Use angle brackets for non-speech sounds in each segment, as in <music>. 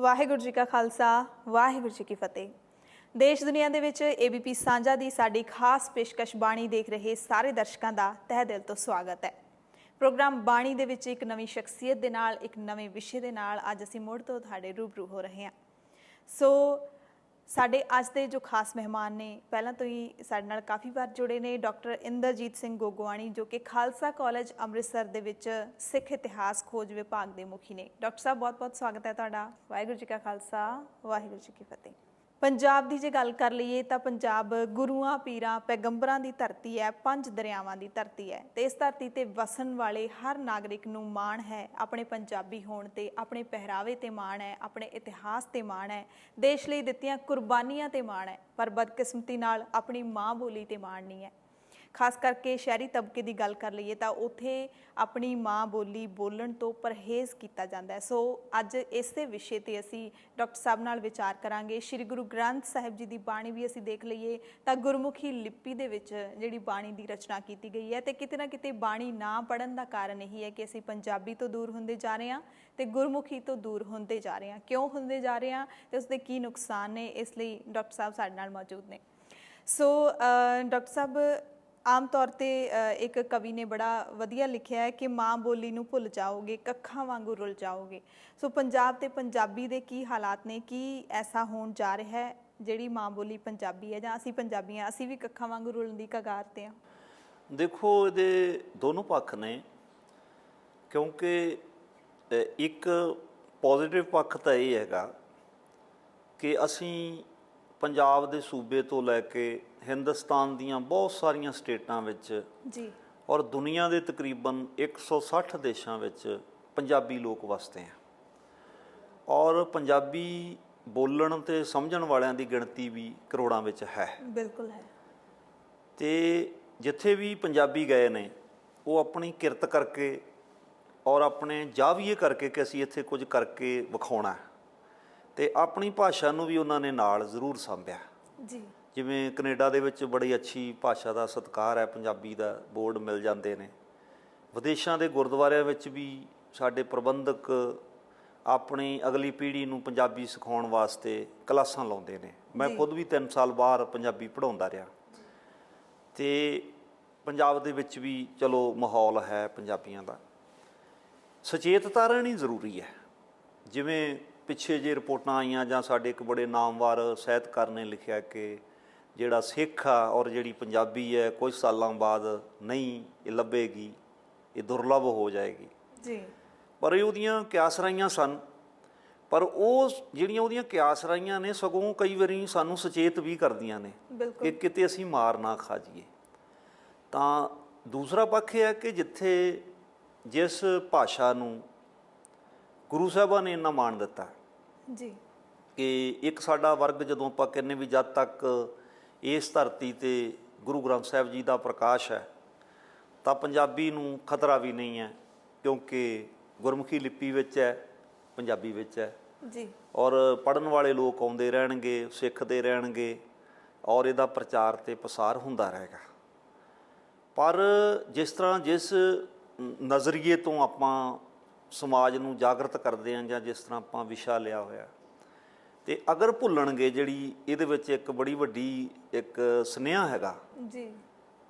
ਵਾਹਿਗੁਰੂ ਜੀ ਕਾ ਖਾਲਸਾ, ਵਾਹਿਗੁਰੂ ਜੀ ਕੀ ਫਤਿਹ। ਦੇਸ਼ ਦੁਨੀਆ ਦੇ ਵਿੱਚ ABP ਸਾਂਝਾ ਦੀ ਸਾਡੀ ਖਾਸ ਪੇਸ਼ਕਸ਼ ਬਾਣੀ ਦੇਖ ਰਹੇ ਸਾਰੇ ਦਰਸ਼ਕਾਂ ਦਾ ਤਹਿ ਦਿਲ ਤੋਂ ਸਵਾਗਤ ਹੈ। ਪ੍ਰੋਗਰਾਮ ਬਾਣੀ ਦੇ ਵਿੱਚ ਇੱਕ ਨਵੀਂ ਸ਼ਖਸੀਅਤ ਦੇ ਨਾਲ, ਇੱਕ ਨਵੇਂ ਵਿਸ਼ੇ ਦੇ ਨਾਲ ਅੱਜ ਅਸੀਂ ਮੁੜ ਤੋਂ ਤੁਹਾਡੇ ਰੂਬਰੂ ਹੋ ਰਹੇ ਹਾਂ। ਸੋ ਸਾਡੇ ਅੱਜ ਦੇ ਜੋ ਖਾਸ ਮਹਿਮਾਨ ਨੇ, ਪਹਿਲਾਂ ਤੋਂ ਹੀ ਸਾਡੇ ਨਾਲ ਕਾਫੀ ਵਾਰ ਜੁੜੇ ਨੇ ਡਾਕਟਰ ਇੰਦਰਜੀਤ ਸਿੰਘ ਗੋਗਵਾਣੀ ਜੋ ਕਿ ਖਾਲਸਾ ਕਾਲਜ ਅੰਮ੍ਰਿਤਸਰ ਦੇ ਵਿੱਚ ਸਿੱਖ ਇਤਿਹਾਸ ਖੋਜ ਵਿਭਾਗ ਦੇ ਮੁਖੀ ਨੇ। ਡਾਕਟਰ ਸਾਹਿਬ, ਬਹੁਤ-ਬਹੁਤ ਸਵਾਗਤ ਹੈ ਤੁਹਾਡਾ। ਵਾਹਿਗੁਰੂ ਜੀ ਕਾ ਖਾਲਸਾ, ਵਾਹਿਗੁਰੂ ਜੀ ਕੀ ਫਤਿਹ। ਪੰਜਾਬ ਦੀ ਜੇ ਗੱਲ ਕਰ ਲਈਏ ਤਾਂ ਪੰਜਾਬ ਗੁਰੂਆਂ, ਪੀਰਾਂ, ਪੈਗੰਬਰਾਂ ਦੀ ਧਰਤੀ ਹੈ, ਪੰਜ ਦਰਿਆਵਾਂ ਦੀ ਧਰਤੀ ਹੈ ਤੇ ਇਸ ਧਰਤੀ ਤੇ ਵਸਣ ਵਾਲੇ ਹਰ ਨਾਗਰਿਕ ਨੂੰ ਮਾਣ ਹੈ, ਆਪਣੇ ਪੰਜਾਬੀ ਹੋਣ ਤੇ, ਆਪਣੇ ਪਹਿਰਾਵੇ ਤੇ ਮਾਣ ਹੈ, ਆਪਣੇ ਇਤਿਹਾਸ ਤੇ ਮਾਣ ਹੈ, ਦੇਸ਼ ਲਈ ਦਿੱਤੀਆਂ ਕੁਰਬਾਨੀਆਂ ਤੇ ਮਾਣ ਹੈ, ਪਰ ਬਦਕਿਸਮਤੀ ਨਾਲ ਆਪਣੀ ਮਾਂ ਬੋਲੀ ਤੇ ਮਾਣ ਨਹੀਂ ਹੈ। ਖਾਸ ਕਰਕੇ ਸ਼ਹਿਰੀ ਤਬਕੇ ਦੀ ਗੱਲ ਕਰ ਲਈਏ ਤਾਂ ਉਥੇ ਆਪਣੀ ਮਾਂ ਬੋਲੀ ਬੋਲਣ ਤੋਂ ਪਰਹੇਜ਼ ਕੀਤਾ ਜਾਂਦਾ ਹੈ। ਸੋ ਅੱਜ ਇਸੇ ਵਿਸ਼ੇ ਤੇ ਅਸੀਂ ਡਾਕਟਰ ਸਾਹਿਬ ਨਾਲ ਵਿਚਾਰ ਕਰਾਂਗੇ। ਸ੍ਰੀ ਗੁਰੂ ਗ੍ਰੰਥ ਸਾਹਿਬ ਜੀ ਦੀ ਬਾਣੀ ਵੀ ਅਸੀਂ ਦੇਖ ਲਈਏ ਤਾਂ ਗੁਰਮੁਖੀ ਲਿਪੀ ਦੇ ਵਿੱਚ ਜਿਹੜੀ ਬਾਣੀ ਦੀ ਰਚਨਾ ਕੀਤੀ ਗਈ ਹੈ ਤੇ ਕਿਤੇ ਨਾ ਕਿਤੇ ਬਾਣੀ ਨਾ ਪੜਨ ਦਾ ਕਾਰਨ ਇਹੀ ਹੈ ਕਿ ਅਸੀਂ ਪੰਜਾਬੀ ਤੋਂ ਦੂਰ ਹੁੰਦੇ ਜਾ ਰਹੇ ਹਾਂ ਤੇ ਗੁਰਮੁਖੀ ਤੋਂ ਦੂਰ ਹੁੰਦੇ ਜਾ ਰਹੇ ਹਾਂ। ਕਿਉਂ ਹੁੰਦੇ ਜਾ ਰਹੇ ਹਾਂ ਤੇ ਉਸਦੇ ਕੀ ਨੁਕਸਾਨ ਨੇ ਇਸ ਲਈ ਡਾਕਟਰ ਸਾਹਿਬ ਸਾਡੇ ਨਾਲ ਮੌਜੂਦ ਨੇ। ਸੋ ਅ, ਡਾਕਟਰ ਸਾਹਿਬ ਆਮ ਤੌਰ ਤੇ ਇੱਕ ਕਵੀ ਨੇ ਬੜਾ ਵਧੀਆ ਲਿਖਿਆ ਹੈ ਕਿ ਮਾਂ ਬੋਲੀ ਨੂੰ ਭੁੱਲ ਜਾਓਗੇ, ਕੱਖਾਂ ਵਾਂਗੂ ਰੁੱਲ ਜਾਓਗੇ। ਸੋ ਪੰਜਾਬ ਤੇ ਪੰਜਾਬੀ ਦੇ ਕੀ ਹਾਲਾਤ ਨੇ, ਕੀ ਐਸਾ ਹੋਣ ਜਾ ਰਿਹਾ ਹੈ, ਜਿਹੜੀ ਮਾਂ ਬੋਲੀ ਪੰਜਾਬੀ ਹੈ, ਜਾਂ ਅਸੀਂ ਪੰਜਾਬੀਆਂ, ਅਸੀਂ ਵੀ ਕੱਖਾਂ ਵਾਂਗੂ ਰੁਲਣ ਦੀ ਕਗਾਰ ਤੇ ਹਾਂ? ਦੇਖੋ, ਇਹਦੇ ਦੋਨੋਂ ਪੱਖ ਨੇ, ਕਿਉਂਕਿ ਇੱਕ ਪੋਜ਼ਿਟਿਵ ਪੱਖ ਤਾਂ ਇਹ ਹੈਗਾ ਕਿ ਅਸੀਂ ਪੰਜਾਬ ਦੇ ਸੂਬੇ ਤੋਂ ਲੈ ਕੇ ਹਿੰਦੁਸਤਾਨ ਦੀਆਂ ਬਹੁਤ ਸਾਰੀਆਂ ਸਟੇਟਾਂ ਵਿੱਚ ਜੀ। ਔਰ ਦੁਨੀਆ ਦੇ ਤਕਰੀਬਨ 160 ਦੇਸ਼ਾਂ ਵਿੱਚ ਪੰਜਾਬੀ ਲੋਕ ਵਸਦੇ ਆ। ਔਰ ਪੰਜਾਬੀ ਬੋਲਣ ਤੇ ਸਮਝਣ ਵਾਲਿਆਂ ਦੀ ਗਿਣਤੀ ਵੀ ਕਰੋੜਾਂ ਵਿੱਚ ਹੈ। ਬਿਲਕੁਲ ਹੈ। ਤੇ ਜਿੱਥੇ ਵੀ ਪੰਜਾਬੀ ਗਏ ਨੇ ਉਹ ਆਪਣੀ ਕਿਰਤ ਕਰਕੇ ਔਰ ਆਪਣੇ ਜਾਵੀਏ ਕਰਕੇ ਕਿ ਅਸੀਂ ਇੱਥੇ ਕੁਝ ਕਰਕੇ ਵਿਖਾਉਣਾ। ਤੇ ਆਪਣੀ ਭਾਸ਼ਾ ਨੂੰ ਵੀ ਉਹਨਾਂ ਨੇ ਨਾਲ ਜ਼ਰੂਰ ਸੰਭਿਆ। ਜੀ। ਜਿਵੇਂ ਕੈਨੇਡਾ ਦੇ ਵਿੱਚ ਬੜੀ ਅੱਛੀ ਭਾਸ਼ਾ ਦਾ ਸਤਿਕਾਰ ਹੈ ਪੰਜਾਬੀ ਦਾ ਬੋਰਡ ਮਿਲ ਜਾਂਦੇ ਨੇ। ਵਿਦੇਸ਼ਾਂ ਦੇ ਗੁਰਦੁਆਰਿਆਂ ਵਿੱਚ ਵੀ ਸਾਡੇ ਪ੍ਰਬੰਧਕ ਆਪਣੀ ਅਗਲੀ ਪੀੜ੍ਹੀ ਨੂੰ ਪੰਜਾਬੀ ਸਿਖਾਉਣ ਵਾਸਤੇ ਕਲਾਸਾਂ ਲਾਉਂਦੇ ਨੇ। ਮੈਂ। ਖੁਦ ਵੀ 3 ਸਾਲ ਬਾਹਰ ਪੰਜਾਬੀ ਪੜਾਉਂਦਾ ਰਿਹਾ। ਤੇ ਪੰਜਾਬ ਦੇ ਵਿੱਚ ਵੀ ਚਲੋ ਮਾਹੌਲ ਹੈ ਪੰਜਾਬੀਆਂ ਦਾ। ਸੁਚੇਤਤਾ ਰਹਿਣੀ ਜ਼ਰੂਰੀ ਹੈ। ਜਿਵੇਂ ਪਿੱਛੇ ਜੇ ਰਿਪੋਰਟਾਂ ਆਈਆਂ ਜਾਂ ਸਾਡੇ ਇੱਕ ਬੜੇ ਨਾਮਵਰ ਸਾਹਿਤਕਾਰ ਨੇ ਲਿਖਿਆ ਕਿ ਜਿਹੜਾ ਸਿੱਖ ਆ ਔਰ ਜਿਹੜੀ ਪੰਜਾਬੀ ਹੈ ਕੁਝ ਸਾਲਾਂ ਬਾਅਦ ਨਹੀਂ ਇਹ ਲੱਭੇਗੀ ਇਹ ਦੁਰਲੱਭ ਹੋ ਜਾਏਗੀ। ਜੀ। ਪਰ ਇਹ ਉਹਦੀਆਂ ਕਿਆਸਰਾਈਆਂ ਸਨ। ਪਰ ਉਹ ਜਿਹੜੀਆਂ ਉਹਦੀਆਂ ਕਿਆਸਰਾਈਆਂ ਨੇ ਸਗੋਂ ਕਈ ਵਾਰੀ ਸਾਨੂੰ ਸੁਚੇਤ ਵੀ ਕਰਦੀਆਂ ਨੇ ਕਿ ਕਿਤੇ ਅਸੀਂ ਮਾਰ ਨਾ ਖਾ ਜਾਈਏ। ਤਾਂ ਦੂਸਰਾ ਪੱਖ ਇਹ ਹੈ ਕਿ ਜਿੱਥੇ ਜਿਸ ਭਾਸ਼ਾ ਨੂੰ ਗੁਰੂ ਸਾਹਿਬਾਂ ਨੇ ਇੰਨਾ ਮਾਣ ਦਿੱਤਾ ਜੀ। ਕਿ ਇੱਕ ਸਾਡਾ ਵਰਗ ਜਦੋਂ ਆਪਾਂ ਕਹਿੰਨੇ ਵੀ ਜਦ ਤੱਕ ਇਸ ਧਰਤੀ ਤੇ ਗੁਰੂ ਗ੍ਰੰਥ ਸਾਹਿਬ ਜੀ ਦਾ ਪ੍ਰਕਾਸ਼ ਹੈ ਤਾਂ ਪੰਜਾਬੀ ਨੂੰ ਖਤਰਾ ਵੀ ਨਹੀਂ ਹੈ ਕਿਉਂਕਿ ਗੁਰਮੁਖੀ ਲਿਪੀ ਵਿੱਚ ਹੈ ਪੰਜਾਬੀ ਵਿੱਚ ਹੈ। ਜੀ। ਔਰ ਪੜਨ ਵਾਲੇ ਲੋਕ ਆਉਂਦੇ ਰਹਿਣਗੇ ਸਿੱਖਦੇ ਰਹਿਣਗੇ ਔਰ ਇਹਦਾ ਪ੍ਰਚਾਰ ਤੇ ਪਸਾਰ ਹੁੰਦਾ ਰਹੇਗਾ। ਪਰ ਜਿਸ ਤਰ੍ਹਾਂ ਜਿਸ ਨਜ਼ਰੀਏ ਤੋਂ ਆਪਾਂ ਸਮਾਜ ਨੂੰ ਜਾਗਰਤ ਕਰਦੇ ਹਾਂ ਜਾਂ ਜਿਸ ਤਰ੍ਹਾਂ ਆਪਾਂ ਵਿਸ਼ਾ ਲਿਆ ਹੋਇਆ ਤੇ ਅਗਰ ਭੁੱਲਣਗੇ ਜਿਹੜੀ ਇਹਦੇ ਵਿੱਚ ਇੱਕ ਬੜੀ ਵੱਡੀ ਇੱਕ ਸੁਨੇਹਾ ਹੈਗਾ ਜੀ।